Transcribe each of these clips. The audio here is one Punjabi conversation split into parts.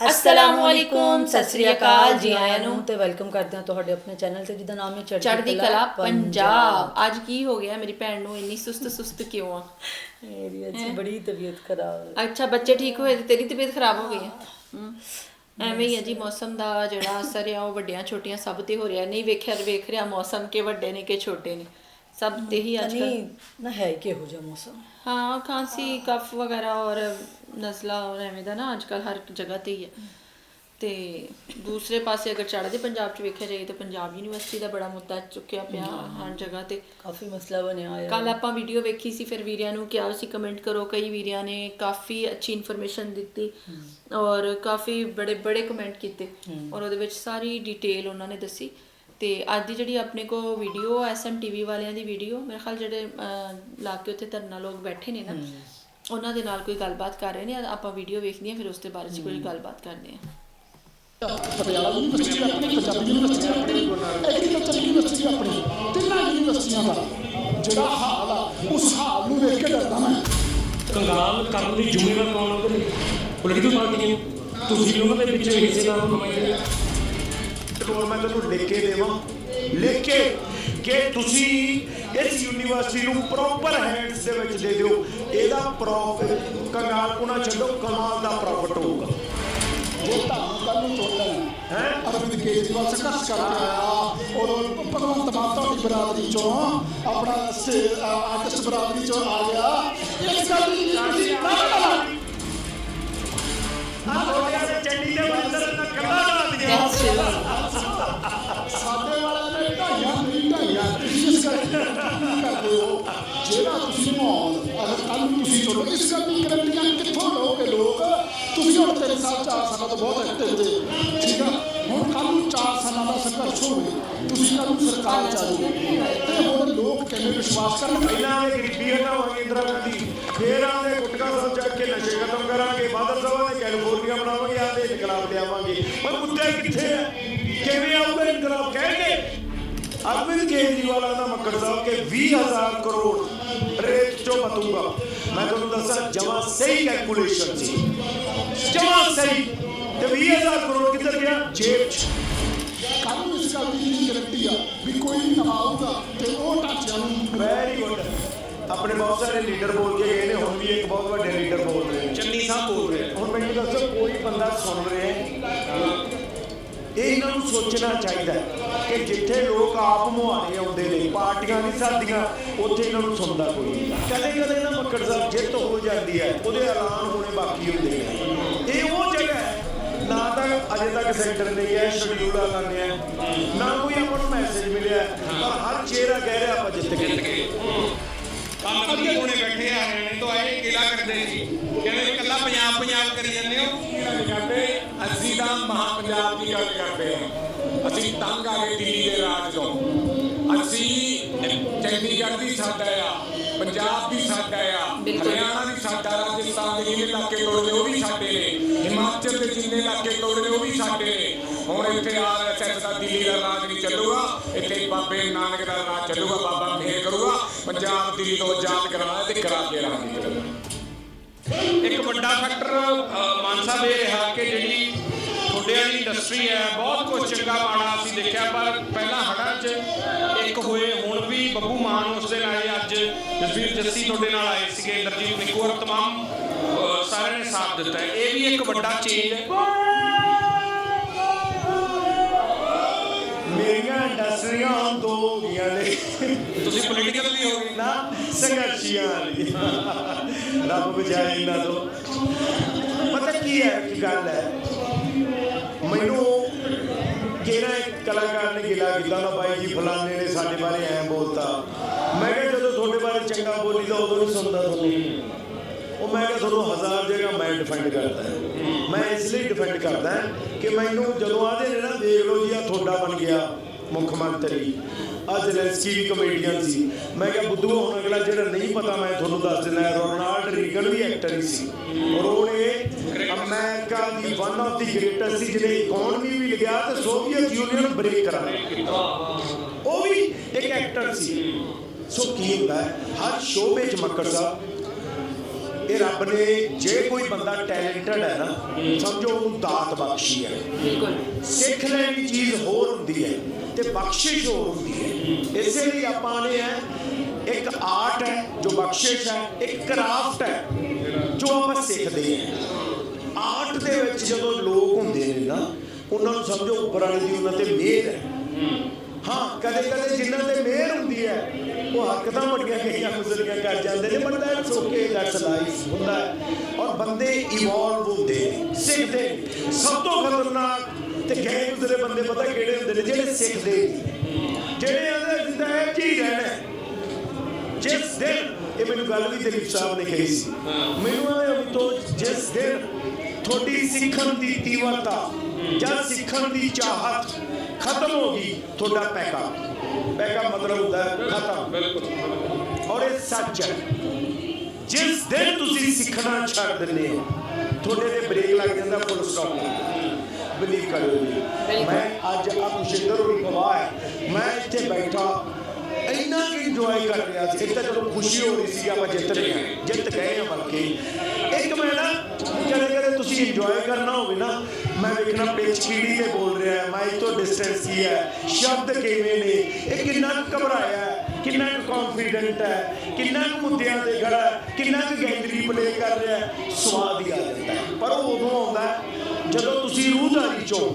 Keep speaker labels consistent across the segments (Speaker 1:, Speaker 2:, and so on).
Speaker 1: ਅਸਲਾਮੁ ਅਲੈਕੁਮ ਸਤਿ ਸ੍ਰੀ ਅਕਾਲ ਜੀ ਆਇਆਂ ਨੂੰ
Speaker 2: ਤੇ ਵੈਲਕਮ ਕਰਦੇ ਹਾਂ ਤੁਹਾਡੇ ਆਪਣੇ ਚੈਨਲ ਤੇ ਜਿਹਦਾ ਨਾਮ ਹੈ
Speaker 1: ਚੜ੍ਹਦੀ ਕਲਾ ਪੰਜਾਬ ਅੱਜ ਕੀ ਹੋ ਗਿਆ ਮੇਰੀ ਭੈਣ ਨੂੰ ਇੰਨੀ ਸੁਸਤ ਸੁਸਤ ਕਿਉਂ ਆ
Speaker 2: ਮੇਰੀ ਅੱਜ ਬੜੀ ਤਬੀਅਤ ਖਰਾਬ ਹੈ
Speaker 1: ਅੱਛਾ ਬੱਚੇ ਠੀਕ ਹੋਏ ਤੇ ਤੇਰੀ ਤਬੀਅਤ ਖਰਾਬ ਹੋ ਗਈ ਹਮ। ਐਵੇਂ ਹੀ ਆ ਜੀ ਮੌਸਮ ਦਾ ਜਿਹੜਾ ਅਸਰ ਆ ਉਹ ਵੱਡਿਆਂ ਛੋਟੀਆਂ ਸਭ ਤੇ ਹੋ ਰਿਹਾ। ਨਹੀਂ ਵੇਖਿਆ ਵੇਖ ਰਿਹਾ ਮੌਸਮ ਕਿ ਵੱਡੇ ਨੇ ਕਿ ਛੋਟੇ ਨੇ। ਸਭ ਤੇ ਹੀ ਅੱਜ ਕੱਲ੍ਹ
Speaker 2: ਨਹੀਂ ਨਾ ਹੈ ਕਿਹੋ ਜਿਹਾ ਮੌਸਮ।
Speaker 1: ਹਾਂ ਖਾਂਸੀ ਕਫ ਵਗੈਰਾ ਔਰ ਨਜ਼ਲਾ ਔਰ ਐਵੇਂ ਦਾ ਨਾ ਅੱਜ ਕੱਲ ਹਰ ਜਗ੍ਹਾ ਤੇ ਹੀ ਹੈ। ਤੇ ਦੂਸਰੇ ਪਾਸੇ ਅਗਰ ਚੜ੍ਹਦੇ ਪੰਜਾਬ 'ਚ ਵੇਖਿਆ ਜਾਏ ਤਾਂ ਪੰਜਾਬ ਯੂਨੀਵਰਸਿਟੀ ਦਾ ਬੜਾ ਮੁੱਦਾ ਚੁੱਕਿਆ ਪਿਆ ਹਰ ਜਗ੍ਹਾ ਤੇ।
Speaker 2: ਕਾਫੀ ਮਸਲਾ ਬਣਿਆ ਹੋਇਆ।
Speaker 1: ਕੱਲ ਆਪਾਂ ਵੀਡੀਓ ਵੇਖੀ ਸੀ ਫਿਰ ਵੀਰਿਆਂ ਨੂੰ ਕਿਹਾ ਸੀ ਕਮੈਂਟ ਕਰੋ। ਕਈ ਵੀਰਿਆਂ ਨੇ ਕਾਫੀ ਅੱਛੀ ਇਨਫੋਰਮੇਸ਼ਨ ਦਿੱਤੀ ਔਰ ਕਾਫੀ ਬੜੇ ਬੜੇ ਕਮੈਂਟ ਕੀਤੇ ਔਰ ਉਹਦੇ ਵਿੱਚ ਸਾਰੀ ਡਿਟੇਲ ਉਹਨਾਂ ਨੇ ਦੱਸੀ। ਤੇ ਅੱਜ ਦੀ ਜਿਹੜੀ ਆਪਣੇ ਕੋ ਵੀਡੀਓ ਐਸਐਮਟੀਵੀ ਵਾਲਿਆਂ ਦੀ ਵੀਡੀਓ ਮੇਰੇ ਖਿਆਲ ਜਿਹੜੇ ਲਾ ਕੇ ਉੱਥੇ ਧਰਨਾ ਲੋਕ ਬੈਠੇ ਨੇ ਨਾ ਉਹਨਾਂ ਦੇ ਨਾਲ ਕੋਈ ਗੱਲਬਾਤ ਕਰ ਰਹੇ ਨੇ ਆਪਾਂ ਵੀਡੀਓ ਵੇਖਦੇ ਹਾਂ ਫਿਰ ਉਸ ਦੇ ਬਾਰੇ 'ਚ ਕੋਈ ਗੱਲਬਾਤ ਕਰਦੇ ਹਾਂ।
Speaker 3: ਪਟਿਆਲਾ ਯੂਨੀਵਰਸਿਟੀ ਆਪਣੀ ਪੰਜਾਬੀ ਯੂਨੀਵਰਸਿਟੀ ਆਪਣੀ ਐਗਰੀਕਲਚਰ ਯੂਨੀਵਰਸਿਟੀ ਆਪਣੀ ਤਿੰਨਾਂ ਯੂਨੀਵਰਸਿਟੀਆਂ ਦਾ ਜਿਹੜਾ ਹਾਲ ਆ ਉਸ ਹਾਲ ਨੂੰ ਵੇਖ ਕੇ ਡਰਦਾ ਮੈਂ
Speaker 4: ਕੰਗਾਲ ਕਰਨ ਦੀ ਜ਼ਿੰਮੇਵਾਰ ਕੌਣ ਲਈ ਪੋਲੀਟੀਕਲ ਪਾਰਟੀਆਂ ਤੁਸੀਂ ਵੀ ਉਹਨਾਂ ਦੇ ਵਿੱਚ ਹਿੱਸੇਦਾਰ ਹੋ? ਨੁਮਾਇੰਦੇ
Speaker 5: ਟੋਲ ਮੈਂ ਤੁਹਾਨੂੰ ਲਿਖ ਕੇ ਦੇਵਾਂ। ਲਿਖ ਕੇ ਕਿ ਤੁਸੀਂ ਇਸ ਯੂਨੀਵਰਸਿਟੀ ਨੂੰ ਪ੍ਰੋਪਰ ਹੈਂਡਸ ਦੇ ਵਿੱਚ ਦੇ ਦਿਓ। ਇਹਦਾ ਪ੍ਰੋਫਿਟ ਕੰਗਾਲ ਪੁਣਾ ਛੱਡੋ ਕਮਾਲ ਦਾ ਪ੍ਰੋਫਿਟ ਹੋਊਗਾ।
Speaker 3: ਜੇ ਤੁਹਾਨੂੰ ਕੱਲ ਨੂੰ ਚੁਣ ਲੈਣਾ। ਹੈ? ਅਰਵਿੰਦ ਕੇਜਰੀਵਾਲ ਸੰਘਰਸ਼ ਕਰਕੇ ਆਇਆ ਔਰ ਭਗਵੰਤ ਮਾਨ ਤੁਹਾਡੀ ਬਰਾਦਰੀ ਚੋਂ ਆਪਣਾ ਆਰਟਿਸਟ ਬਰਾਦਰੀ ਚੋਂ ਆ ਗਿਆ। ਇਸ ਗੱਲ ਦੀ ਤੁਸੀਂ ਨਾ ਸਾਡੇ ਵਾਲਿਆਂ ਨੇ ਢਾਈਆਂ ਨਹੀਂ ਢਾਈਆਂ ਇਸ ਕਰਕੇ ਕਰਦੇ ਹੋ ਜਿਹੜਾ ਤੁਸੀਂ ਮਾਹੌਲ ਅਗਰ ਕੱਲ ਨੂੰ ਤੁਸੀਂ ਚੁਣੋ ਇਸ ਗੱਲ ਦੀ ਗਰੰਟੀਆਂ ਕਿੱਥੋਂ ਲਓਗੇ ਲੋਕ ਤੁਸੀਂ ਹੁਣ ਤਿੰਨ ਸਾਲ ਚਾਰ ਸਾਲਾਂ ਤੋਂ ਬਹੁਤ ਐਕਟਿਵ ਜੇ ਠੀਕ ਆ ਹੁਣ ਕੱਲ ਨੂੰ ਚਾਰ ਸਾਲਾਂ ਦਾ ਸੰਘਰਸ਼ ਹੋਵੇ ਤੁਸੀਂ ਕੱਲ ਨੂੰ ਸਰਕਾਰ ਚਾਹੋਗੇ ਤੇ ਹੁਣ ਲੋਕ ਕਿਵੇਂ ਵਿਸ਼ਵਾਸ ਕਰਨ
Speaker 5: ਪਹਿਲਾਂ ਇਹ ਗਰੀਬੀ ਹਟਾਵਾਂਗੇ ਇੰਦਰਾ ਗਾਂਧੀ ਫੇਰ ਆਂਦੇ ਚੱਕ ਕੇ ਨਸ਼ੇ ਖਤਮ ਕਰਾਂਗੇ ਬਾਦਲ ਸਾਹਿਬ ਨੇ ਕੈਲੀਫੋਰਨੀਆ ਬਣਾਵਾਂਗੇ ਆਂਦੇ ਇਨਕਲਾਬ ਲਿਆਵਾਂਗੇ ਪਰ ਮੁੱਦਾ ਕਿੱਥੇ ਹੈ ਕਿਵੇਂ ਆਊਗਾ ਇਨਕਲਾਬ? ਕਹਿਣਗੇ ਅਰਵਿੰਦ ਕੇਜਰੀਵਾਲ ਦਾ ਮੱਕੜ ਸਾਹਿਬ ਕੇ 20000 ਕਰੋੜ ਰੇਟ ਚੋਂ ਬਤੂਗਾ। ਮੈਂ ਤੁਹਾਨੂੰ ਦੱਸਾਂ ਜਮਾ ਸਹੀ ਕੈਲਕੂਲੇਸ਼ਨ ਸੀ। ਜਮਾ ਸਹੀ। ਤੇ 20000 ਕਰੋੜ ਕਿੱਧਰ ਗਿਆ? ਜੇਬ 'ਚ।
Speaker 3: ਕੱਲ ਨੂੰ ਇਸ ਗੱਲ ਦੀ ਗਰੰਟੀ ਆ ਵੀ ਕੋਈ ਨਵਾਂ ਆਊਗਾ ਤੇ ਉਹ ਢਾਂਚਿਆਂ ਨੂੰ
Speaker 5: ਵੈਰੀ ਗੁੱਡ ਆਪਣੇ ਬਹੁਤ ਸਾਰੇ ਲੀਡਰ ਬੋਲ ਕੇ ਗਏ ਨੇ ਹੁਣ ਵੀ ਇੱਕ ਬਹੁਤ ਵੱਡੇ ਲੀਡਰ ਬੋਲ ਰਹੇ ਨੇ। ਚੰਨੀ ਸਾਹਿਬ ਬੋਲ ਰਹੇ ਹੁਣ ਮੈਨੂੰ ਦੱਸੋ ਕੋਈ ਬੰਦਾ ਸੁਣ ਰਿਹਾ ਹੈ? ਇਹ ਇਹਨਾਂ ਨੂੰ ਸੋਚਣਾ ਚਾਹੀਦਾ ਹੈ ਕਿ ਜਿੱਥੇ ਲੋਕ ਆਪ ਮੁਹਾਰੇ ਆਉਂਦੇ ਨੇ ਪਾਰਟੀਆਂ ਨਹੀਂ ਸਾਡੀਆਂ ਉੱਥੇ ਇਹਨਾਂ ਨੂੰ ਸੁਣਦਾ ਕੋਈ ਨਹੀਂ। ਕਦੇ ਕਦੇ ਨਾ ਮੱਕੜ ਸਾਹਿਬ ਜਿੱਤ ਹੋ ਜਾਂਦੀ ਹੈ ਉਹਦੇ ਐਲਾਨ ਹੋਣੇ ਬਾਕੀ ਹੁੰਦੇ ਨੇ। ਇਹ ਉਹ ਜਗ੍ਹਾ ਹੈ ਨਾ ਤਾਂ ਅਜੇ ਤੱਕ ਸੈਂਟਰ ਨੇ ਇਹ ਸ਼ਡਿਊਲ ਲਾਣੇ ਆ। ਨਾ ਕੋਈ ਆਪਾਂ ਨੂੰ ਮੈਸੇਜ ਮਿਲਿਆ ਪਰ ਹਰ ਚਿਹਰਾ ਕਹਿ ਰਿਹਾ ਆਪਾਂ ਜਿੱਤ ਗਏ।
Speaker 6: ਕੰਮ ਵੀ ਹੁਣੇ ਬੈਠੇ ਆ ਹਰਿਆਣੇ ਤੋਂ ਆਏ ਕਿਲਾ ਕਰਦੇ ਸੀ। ਕਹਿੰਦੇ ਇਕੱਲਾ ਪੰਜਾਬ ਪੰਜਾਬ ਕਰੀ ਜਾਂਦੇ ਹੋ। ਕਿਹੜਾ ਕਰਦੇ ਅਸੀਂ ਤਾਂ ਮਹਾ ਪੰਜਾਬ ਦੀ ਗੱਲ ਕਰਦੇ ਹਾਂ। ਅਸੀਂ ਤੰਗ ਆ ਗਏ ਦਿੱਲੀ ਦੇ ਰਾਜ ਤੋਂ। ਅਸੀਂ ਚੰਡੀਗੜ੍ਹ ਵੀ ਸਾਡਾ ਆ ਪੰਜਾਬ ਵੀ ਸਾਡਾ ਆ ਹਰਿਆਣਾ ਵੀ ਸਾਡਾ ਰਾਜਸਥਾਨ ਦੇ ਜਿੰਨੇ ਇਲਾਕੇ ਤੋੜਦੇ ਉਹ ਵੀ ਸਾਡੇ ਨੇ ਹਿਮਾਚਲ ਦੇ ਜਿੰਨੇ ਇਲਾਕੇ ਤੋੜਦੇ ਉਹ ਵੀ ਸਾਡੇ ਨੇ। ਹੁਣ ਇੱਥੇ ਆਰਐਸਐਸ ਦਾ ਦਿੱਲੀ ਦਾ ਰਾਜ ਨਹੀਂ ਚੱਲੂਗਾ। ਇੱਥੇ ਬਾਬੇ ਨਾਨਕ ਦਾ ਰਾਜ ਚੱਲੂਗਾ, ਬਾਬਾ ਮਿਹਰ ਕਰੂਗਾ। ਪੰਜਾਬ ਦਿੱਲੀ ਤੋਂ ਆਜ਼ਾਦ ਕਰਾਉਣਾ ਤੇ ਕਰਾ ਕੇ ਰਹਾਂਗੇ
Speaker 7: ਇੱਕ ਵੱਡਾ ਫੈਕਟਰ ਮਾਨ ਸਾਹਿਬ, ਇਹ ਰਿਹਾ ਕਿ ਜਿਹੜੀ ਤੁਹਾਡੇ ਵਾਲੀ ਇੰਡਸਟਰੀ ਹੈ, ਬਹੁਤ ਕੁਝ ਚੰਗਾ ਮਾੜਾ ਅਸੀਂ ਦੇਖਿਆ, ਪਰ ਪਹਿਲਾਂ ਹੜਾਂ 'ਚ ਇੱਕ ਹੋਏ, ਹੁਣ ਵੀ ਬੱਬੂ ਮਾਨ ਉਸ ਦਿਨ ਆਏ, ਅੱਜ ਜਸਵੀਰ ਜੱਸੀ ਤੁਹਾਡੇ ਨਾਲ ਆਏ ਸੀਗੇ, ਇੰਦਰਜੀਤ ਨਿੱਕੂ ਤਮਾਮ ਸਾਰਿਆਂ ਨੇ ਸਾਥ ਦਿੱਤਾ ਇਹ ਵੀ ਇੱਕ ਵੱਡਾ ਚੇਂਜ ਹੈ।
Speaker 5: ਮੇਰੀਆਂ ਇੰਡਸਟਰੀਆਂ ਹੁਣ ਦੋ ਹੋ ਗਈਆਂ ਨੇ।
Speaker 7: ਤੁਸੀਂ ਪੋਲੀਟੀਕਲ ਵੀ ਹੋ। ਗਏ
Speaker 5: ਨਾ ਸੰਘਰਸ਼ੀਆਂ ਵਾਲੀ। ਰੱਬ ਬਚਾਏ ਇਹਨਾਂ ਤੋਂ। ਪਤਾ ਕੀ ਹੈ ਕੀ ਗੱਲ ਹੈ। ਮੈਨੂੰ ਕਿਹੜਾ ਇੱਕ ਕਲਾਕਾਰ ਨੇ ਗਿਲਾ ਕੀਤਾ ਨਾ ਬਾਈ ਜੀ ਫਲਾਣੇ ਨੇ ਸਾਡੇ ਬਾਰੇ ਐਂ ਬੋਲਤਾ। ਮੈਂ ਕਿਹਾ ਜਦੋਂ ਤੁਹਾਡੇ ਬਾਰੇ ਚੰਗਾ ਬੋਲੀ ਤਾਂ ਉਦੋਂ ਨਹੀਂ ਸੁਣਦਾ ਤੁਹਾਨੂੰ। ਉਹ ਮੈਂ ਕਿਹਾ ਤੁਹਾਨੂੰ ਹਜ਼ਾਰ ਜਗ੍ਹਾ ਮੈਂ ਡਿਫੈਂਡ ਕਰਦਾ। ਹਾਂ। ਮੈਂ ਇਸ ਲਈ ਡਿਫੈਂਡ ਕਰਦਾ ਕਿ ਮੈਨੂੰ ਜਦੋਂ ਆਦੇ ਨੇ ਨਾ ਦੇਖ ਲਓ ਜੀ ਆ ਤੁਹਾਡਾ ਬਣ ਗਿਆ ਮੁੱਖ ਮੰਤਰੀ। ਆ ਜ਼ੈਲੈਂਸਕੀ ਵੀ ਕਮੇਡੀਅਨ ਸੀ। ਮੈਂ ਕਿਹਾ, ਬੁੱਧੂ, ਹੁਣ ਅਗਲਾ ਜਿਹੜਾ ਨਹੀਂ ਪਤਾ, ਮੈਂ ਤੁਹਾਨੂੰ ਦੱਸ ਦਿੰਦਾ ਰੋਨਾਲਡ ਰੀਗਨ ਵੀ ਐਕਟਰ ਹੀ ਸੀ। ਔਰ ਉਹਨੇ ਅਮਰੀਕਾ ਦੀ ਵਨ ਆਫ ਦੀ ਗ੍ਰੇਟੈਸਟ ਸੀ ਜਿਹਨੇ ਇਕਨੋਮੀ ਵੀ ਲਿਆ ਤੇ ਸੋਵੀਅਤ ਯੂਨੀਅਨ ਬ੍ਰੇਕ ਕਰਾਇਆ। ਉਹ ਵੀ ਇੱਕ ਐਕਟਰ ਸੀ। ਸੋ ਕੀ ਹੁੰਦਾ ਹੈ? ਹਰ ਸ਼ੋਬੇ ਚ ਮੱਕੜ ਸਾਹਿਬ ਇਹ ਰੱਬ ਨੇ ਜੇ ਕੋਈ ਬੰਦਾ ਟੈਲੈਂਟਡ ਹੈ ਨਾ ਸਮਝੋ ਉਹਨੂੰ ਦਾਤ ਬਖਸ਼ੀ ਹੈ।
Speaker 1: ਬਿਲਕੁਲ।
Speaker 5: ਸਿੱਖ ਲੈਣੀ ਚੀਜ਼ ਹੋਰ ਹੁੰਦੀ ਹੈ ਤੇ ਬਖਸ਼ਿਸ਼ ਹੋਰ ਹੁੰਦੀ ਹੈ। ਇਸੇ ਲਈ ਆਪਾਂ ਨੇ ਹੈ ਇੱਕ ਆਰਟ ਹੈ ਜੋ ਬਖਸ਼ਿਸ਼ ਹੈ ਇੱਕ ਕਰਾਫਟ ਹੈ ਜੋ ਆਪਾਂ ਸਿੱਖਦੇ ਹਾਂ। ਆਰਟ ਦੇ ਵਿੱਚ ਜਦੋਂ ਲੋਕ ਹੁੰਦੇ ਨੇ ਨਾ ਉਹਨਾਂ ਨੂੰ ਸਮਝੋ ਉੱਪਰ ਵਾਲੇ ਦੀ ਉਹਨਾਂ ਤੇ ਮਿਹਰ ਹੈ। ਹਾਂ ਕਦੇ ਕਦੇ ਜਿਨ੍ਹਾਂ ਤੇ ਮਿਹਰ ਹੁੰਦੀ ਹੈ ਉਹ ਹੱਕ ਤਾਂ ਬੜੀਆਂ ਕਈਆਂ ਗੁਜ਼ਰੀਆਂ ਕਰ ਜਾਂਦੇ ਨੇ ਬੰਦਾ ਇਟਸ ਓਕੇ ਦੈਟਸ ਲਾਈਫ ਹੁੰਦਾ ਔਰ ਬੰਦੇ ਇਵੋਲਵ ਹੁੰਦੇ ਨੇ ਸਿੱਖਦੇ। ਸਭ ਤੋਂ ਖਤਰਨਾਕ ਤੇ ਗਏ ਗੁਜ਼ਰੇ ਬੰਦੇ ਪਤਾ ਕਿਹੜੇ ਹੁੰਦੇ ਨੇ ਜਿਹੜੇ ਸਿੱਖਦੇ। ਜਿਹੜੇ ਆਂਦੇ ਜਿੰਦਾ ਹੈ ਜੀ ਰਹਿਣਾ। ਜਿਸ ਦਿਨ ਇਹ ਮੈਨੂੰ ਗੱਲ ਵੀ ਦਲੀਪ ਸਾਹਿਬ ਨੇ ਕਹੀ ਸੀ ਮੈਨੂੰ ਆਏ ਅਭੀ ਤੋਂ ਜਿਸ ਦਿਨ ਤੁਹਾਡੀ ਸਿੱਖਣ ਦੀ ਤੀਵਰਤਾ ਜਾਂ ਸਿੱਖਣ ਦੀ ਚਾਹਤ ਖਤਮ ਹੋ ਗਈ, ਤੁਹਾਡਾ ਪੈਕਾ। ਪੈਕਾ ਮਤਲਬ ਹੁੰਦਾ ਹੈ ਖਤਮ।
Speaker 7: ਬਿਲਕੁਲ
Speaker 5: ਔਰ ਇਹ ਸੱਚ ਹੈ। ਜਿਸ ਦਿਨ ਤੁਸੀਂ ਸਿੱਖਣਾ ਛੱਡ ਦਿੰਦੇ ਹੋ, ਤੁਹਾਡੇ ਤੇ ਬ੍ਰੇਕ ਲੱਗ ਜਾਂਦਾ ਫੁੱਲ ਸਟਾਪ ਬਲੀਵ ਕਰਿਓ ਜੀ। ਮੈਂ ਅੱਜ ਆ ਕੁਸ਼ਿੰਦਰ ਹੋਣੀ ਗਵਾਹ ਹੈ। ਮੈਂ ਇੱਥੇ ਬੈਠਾ, ਇੰਨਾ ਕਿ ਇੰਜੋਏ ਕਰ ਰਿਹਾ ਸੀ। ਇੱਕ ਤਾਂ ਚਲੋ ਖੁਸ਼ੀ ਹੋ ਰਹੀ ਸੀ, ਆਪਾਂ ਜਿੱਤ ਰਹੇ ਹਾਂ। ਜਿੱਤ ਗਏ ਹਾਂ ਬਲਕਿ। ਇੱਕ ਮੈਂ ਨਾ ਕਦੇ ਤੁਸੀਂ ਇੰਜੋਏ ਕਰਨਾ ਹੋਵੇ ਨਾ ਮੈਂ ਵੇਖਣਾ ਪਿੱਛ ਕੀੜੀ ਤੇ ਬੋਲ ਰਿਹਾ ਹੈ ਮੈਂ ਇਤੋਂ ਡਿਸਟੈਂਸ ਕੀ ਹੈ ਸ਼ਬਦ ਕਿਵੇਂ ਨੇ? ਇਹ ਕਿੰਨਾ ਘਬਰਾਇਆ ਹੈ? ਕਿੰਨਾ ਕੌਨਫੀਡੈਂਟ ਹੈ? ਕਿੰਨਾ ਮੁੱਦਿਆਂ ਤੇ ਖੜਾ ਹੈ? ਕਿੰਨਾ ਗੈਂਦਰੀ ਪਲੇ ਕਰ ਰਿਹਾ ਹੈ? ਸਵਾਦ ਹੀ ਆ ਜਾਂਦਾ ਹੈ। ਪਰ ਉਹ ਉਦੋਂ ਆਉਂਦਾ ਜਦੋਂ ਤੁਸੀਂ ਰੂਹਦਾਰੀ ਚੋਂ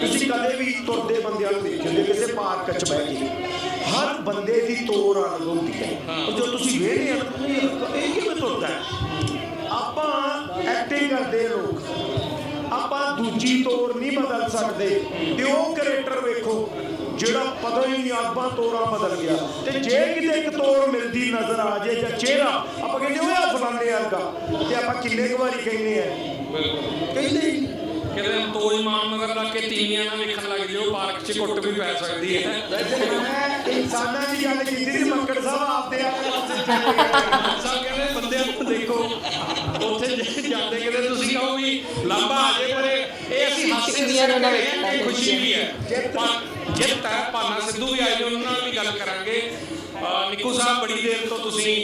Speaker 5: ਤੁਸੀਂ ਕਦੇ ਵੀ ਤੁਰਦੇ ਬੰਦਿਆਂ ਨੂੰ ਦੇਖਿਓ ਕਿਸੇ ਪਾਰਕ 'ਚ ਬਹਿ ਕੇ। ਹਰ ਬੰਦੇ ਦੀ ਤੋਰ ਅਲੱਗ ਹੁੰਦੀ ਹੈ। ਜੋ ਤੁਸੀਂ ਵੇਖਦੇ ਆ ਇਹ ਕਿਵੇਂ ਤੁਰਦਾ ਹੈ? ਆਪਾਂ ਐਕਟਿੰਗ ਕਰਦੇ ਲੋਕ ਆਪਾਂ ਦੂਜੀ ਤੌਰ ਨਹੀਂ ਬਦਲ ਸਕਦੇ। ਤੇ ਉਹ ਕੈਰੇਕਟਰ ਵੇਖੋ, ਜਿਹੜਾ ਪਤਾ ਹੀ ਨਹੀਂ ਆਪਾਂ ਤੋਰਾ ਬਦਲ ਗਿਆ। ਤੇ ਜੇ ਕਿਤੇ ਇੱਕ ਤੋਰ ਮਿਲਦੀ ਨਜ਼ਰ ਆ ਜੇ ਜਾਂ ਚਿਹਰਾ, ਆਪਾਂ ਕਹਿੰਦੇ ਓਏ ਆ ਫਲਾਣੇ ਵਰਗਾ। ਤੇ ਆਪਾਂ ਕਿੰਨੇ ਕੁ ਵਾਰੀ ਕਹਿੰਦੇ ਆ? ਕਹਿੰਦੇ
Speaker 7: ਕਿਤੇ ਤੋਜ ਮਾਨ ਮਗਰ ਲੱਗ ਕੇ ਤੀਵੀਆਂ ਨਾਲ ਵੇਖਣ ਲੱਗ ਜਿਓ ਪਾਰਕ 'ਚ ਕੁੱਟ ਵੀ ਪੈ ਸਕਦੀ ਹੈ।
Speaker 5: ਮੈਂ ਇਨਸਾਨਾਂ ਦੀ ਗੱਲ ਕੀਤੀ ਸੀ ਮੱਕੜ ਸਾਹਿਬ ਆਪਦੇ ਆਪ
Speaker 7: ਸਭ ਕਹਿੰਦੇ ਬੰਦਿਆਂ ਨੂੰ ਦੇਖੋ ਉੱਥੇ ਜਾਂਦੇ ਕਿਤੇ ਤੁਸੀਂ ਕਹੋ ਵੀ ਲਾਂਬਾ ਆ ਜੇ ਪਰ ਇਹ ਅਸੀਂ ਹਾਸੇ
Speaker 1: ਤੀਵੀਆਂ ਨੂੰ ਵੇਖਣਾ
Speaker 7: ਖੁਸ਼ੀ ਵੀ ਹੈ। ਪਰ ਜਿੱਤ ਹੈ ਭਾਨਾ ਸਿੱਧੂ ਵੀ ਆਏ ਉਹਨਾਂ ਨਾਲ ਵੀ ਗੱਲ ਕਰਾਂਗੇ। ਨਿੱਕੂ ਸਾਹਿਬ, ਬੜੀ ਦੇਰ ਤੋਂ ਤੁਸੀਂ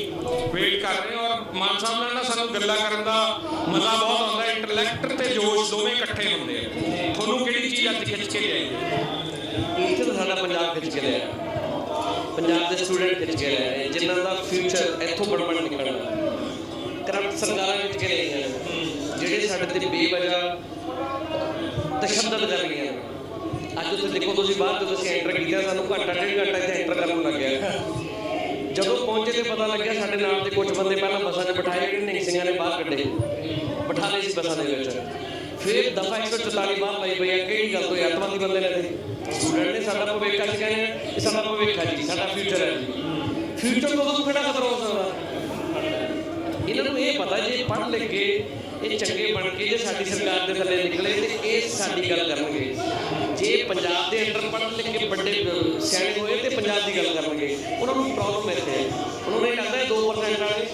Speaker 7: ਵੇਟ ਕਰ ਰਹੇ ਹੋ ਔਰ ਮਾਨ ਸਾਹਿਬ ਨਾਲ ਨਾ ਸਾਨੂੰ ਗੱਲਾਂ ਕਰਨ ਦਾ ਮਜ਼ਾ ਬਹੁਤ ਆਉਂਦਾ ਇੰਟੈਲੈਕਟ ਤੇ ਜੋਸ਼ ਦੋਵੇਂ ਇਕੱਠੇ ਹੁੰਦੇ ਆ। ਤੁਹਾਨੂੰ ਕਿਹੜੀ ਚੀਜ਼ ਅੱਜ ਖਿੱਚ ਕੇ ਲਿਆਈ?
Speaker 8: ਇੱਥੇ ਤਾਂ ਸਾਡਾ ਪੰਜਾਬ ਖਿੱਚ ਕੇ ਲਿਆ। ਪੰਜਾਬ ਦੇ ਸਟੂਡੈਂਟ ਖਿੱਚ ਕੇ ਲਿਆ। ਜਿਨ੍ਹਾਂ ਦਾ ਫਿਊਚਰ ਇੱਥੋਂ ਬਣ ਬਣ ਨਿਕਲਣਾ ਕਰਪਟ ਸਰਕਾਰਾਂ ਖਿੱਚ ਕੇ ਲਿਆਈਆਂ ਜਿਹੜੇ ਸਾਡੇ ਤੇ ਬੇਵਜ੍ਹਾ ਤਸ਼ੱਦਦ ਕਰ ਰਹੀਆਂ ਅੱਜ ਉੱਥੇ ਦੇਖੋ, ਤੁਸੀਂ ਬਾਹਰ ਜਦੋਂ ਅਸੀਂ ਐਂਟਰ ਕੀਤਾ ਸਾਨੂੰ ਘੰਟਾ, ਡੇਢ ਘੰਟਾ ਇੱਥੇ ਐਂਟਰ ਕਰਨ ਲੱਗ ਜਦੋਂ ਪਹੁੰਚੇ ਤੇ ਪਤਾ ਲੱਗਿਆ ਸਾਡੇ ਨਾਲ ਦੇ ਕੁਝ ਬੰਦੇ ਪਹਿਲਾਂ ਬੱਸਾਂ 'ਚ ਬਿਠਾਏ ਗਏ ਨਿੰਗ ਸਿੰਘਾਂ ਨੇ ਬਾਹਰ ਕੱਢੇ। ਬਿਠਾ ਲਏ ਸੀ ਬੱਸਾਂ ਦੇ ਵਿੱਚ। ਫਿਰ ਦਫਾ 144 ਬਾਹਰ ਪਾਈ ਪਈ ਕਿਹੜੀ ਗੱਲ ਤੋਂ ਅੱਤਵਾਦੀ ਬੰਦੇ ਨੇ ਤੇ ਸਟੂਡੈਂਟ ਨੇ ਸਾਡਾ ਭਵਿੱਖ ਅੱਜ ਕਹਿੰਦੇ ਇਹ ਸਾਡਾ ਭਵਿੱਖ ਹੈ ਜੀ, ਸਾਡਾ ਫਿਊਚਰ ਹੈ ਜੀ। ਫਿਊਚਰ ਤੋਂ ਉਦੋਂ ਖਤਰਾ ਹੋ ਸਕਦਾ ਇਹਨਾਂ ਨੂੰ ਇਹ ਪਤਾ ਜੇ ਪੜ੍ਹ ਲਿਖ ਕੇ ਇਹ ਚੰਗੇ ਬਣ ਕੇ ਜੇ ਸਾਡੀ ਸਰਕਾਰ ਦੇ ਥੱਲੇ ਨਿਕਲੇ ਤੇ ਇਹ ਸਾਡੀ ਗੱਲ ਕਰਨਗੇ। ਜੇ ਪੰਜਾਬ ਦੇ ਅੰਡਰ ਪੜ੍ਹ ਲਿਖ ਕੇ ਵੱਡੇ ਸਿਆਣੇ ਹੋਏ ਤੇ ਪੰਜਾਬ ਦੀ ਗੱਲ ਕਰਨਗੇ ਉਹਨਾਂ ਨੂੰ ਪ੍ਰੋਬਲਮ ਇੱਥੇ ਹੈ। ਉਹਨਾਂ ਨੂੰ ਇਹ ਲੱਗਦਾ ਇਹ 2% ਵਾਲੇ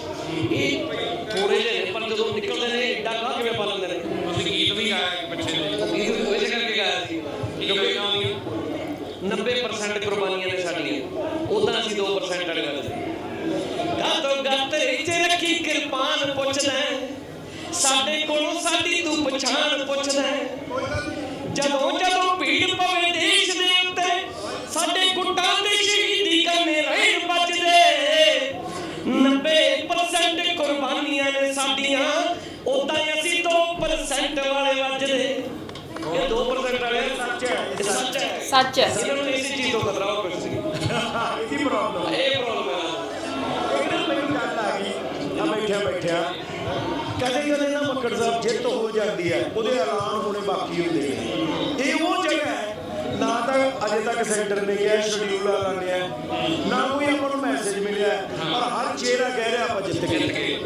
Speaker 8: ਇਹ ਥੋੜੇ ਜਿਹੇ ਨੇ ਪਰ ਜਦੋਂ ਨਿਕਲਦੇ ਨੇ ਏਡਾ ਕਾਹ ਕਿਵੇਂ ਪਾ ਲੈਂਦੇ ਨੇ?
Speaker 7: ਤੁਸੀਂ ਗੀਤ ਵੀ ਗਾਇਆ ਇੱਕ ਬੱਚੇ ਨੇ
Speaker 8: ਇਹ ਉਹ ਜਗ੍ਹਾ ਕਰਕੇ ਗਾਇਆ ਸੀ।
Speaker 7: ਕੀ ਆਉਂਦੀਆਂ
Speaker 8: 90% ਕੁਰਬਾਨੀਆਂ ਨੇ ਸਾਡੀਆਂ। ਉਦਾਂ ਅਸੀਂ 2% ਵਾਲੇ ਗਾਤੋ ਗਾਤ ਵਿੱਚ ਰੱਖੀ ਕਿਰਪਾਨ ਪੁੱਛਦਾ ਹੈ। ਸਾਡੇ ਕੋਲੋਂ ਸਾਡੀ ਤੂੰ ਪਛਾਣ ਪੁੱਛਦਾ ਹੈ। ਜਦੋਂ ਜਦੋਂ ਭੀੜ ਪਵੇ ਦੇਸ਼ ਦੇ ਉੱਤੇ ਸਾਡੇ ਗੁੱਟਾਂ ਦੇ ਸ਼ਹੀਦੀ ਕਰਨੇ ਰਹਿਣ ਬਚਦੇ 90% ਕੁਰਬਾਨੀਆਂ ਨੇ ਸਾਡੀਆਂ ਉਦਾਂ ਹੀ ਅਸੀਂ 2% ਵਾਲੇ ਵੱਜਦੇ ਇਹ 2% ਵਾਲੇ ਸੱਚ ਹੈ। ਇਹ ਸੱਚ ਹੈ
Speaker 1: ਸੱਚ ਹੈ
Speaker 8: ਇਹਨਾਂ ਨੂੰ ਇਸੇ ਚੀਜ਼ ਤੋਂ ਖਤਰਾ ਹੋ ਕੁਝ ਸੀ
Speaker 5: ਇਹਦੀ ਪ੍ਰੋਬਲਮ
Speaker 8: ਇਹ ਪ੍ਰੋਬਲਮ ਹੈ
Speaker 5: ਇਹਨਾਂ ਮੈਨੂੰ ਗੱਲ ਆ ਗਈ ਆ ਬੈਠਿਆ ਬੈਠਿਆ ਕਦੇ ਕਦੇ ਨਾ ਮੱਕੜ ਸਾਹਿਬ ਜਿੱਤ ਹੋ ਜਾਂਦੀ ਹੈ ਉਹਦੇ ਐਲਾਨ ਹੋਣੇ ਬਾਕੀ ਹੁੰਦੇ ਨੇ ਇਹ ਉਹ ਜਗ੍ਹਾ ਹੈ ਨਾ ਤਾਂ ਅਜੇ ਤੱਕ ਸੈਂਟਰ ਨੇ ਕਿਹਾ ਸ਼ਡਿਊਲ ਐਲਾਨਿਆ ਨਾ ਕੋਈ ਆਪਾਂ ਨੂੰ ਮੈਸੇਜ ਮਿਲਿਆ ਪਰ ਹਰ ਚਿਹਰਾ ਕਹਿ ਰਿਹਾ ਆਪਾਂ ਜਿੱਤ ਗਏ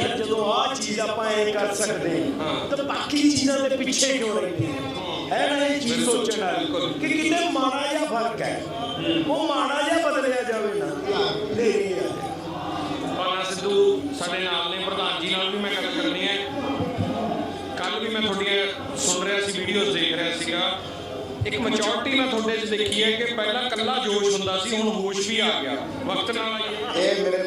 Speaker 5: ਯਾਰ ਜਦੋਂ ਆਹ ਚੀਜ਼ ਆਪਾਂ ਐ ਕਰ ਸਕਦੇ ਹਾਂ ਤਾਂ ਬਾਕੀ ਚੀਜ਼ਾਂ ਦੇ ਪਿੱਛੇ ਕਿਉਂ ਰਹਿੰਦੇ ਹੈ? ਨਾ ਇਹ ਚੀਜ਼ ਸੋਚਣ ਵਾਲੀ। ਕਿ ਕਿਤੇ ਮਾੜਾ ਜਿਹਾ ਫ਼ਰਕ ਹੈ। ਉਹ ਮਾੜਾ ਜਿਹਾ ਬਦਲਿਆ ਜਾਵੇ ਨਾ। ਨਹੀਂ
Speaker 7: ਪਾਨਾ ਸਿੱਧੂ ਸਾਡੇ ਨਾਲ ਨੇ ਪ੍ਰਧਾਨ ਜੀ ਨਾਲ ਵੀ ਮੈਂ ਗੱਲ ਕਰਨੀ ਹੈ। ਕੱਲ ਵੀ ਮੈਂ ਤੁਹਾਡੀਆਂ ਸੁਣ ਰਿਹਾ ਸੀ ਵੀਡੀਓਜ਼ ਦੇਖ ਰਿਹਾ ਸੀਗਾ ਇੱਕ ਮੈਚੁਰਿਟੀ ਮੈਂ ਤੁਹਾਡੇ 'ਚ ਦੇਖੀ ਹੈ ਕਿ ਪਹਿਲਾਂ ਕੱਲਾ ਜੋਸ਼ ਹੁੰਦਾ ਸੀ, ਹੁਣ ਹੋਸ਼ ਵੀ ਆ ਗਿਆ। ਵਕਤ ਨਾਲ
Speaker 9: ਇਹ ਮੇਰੇ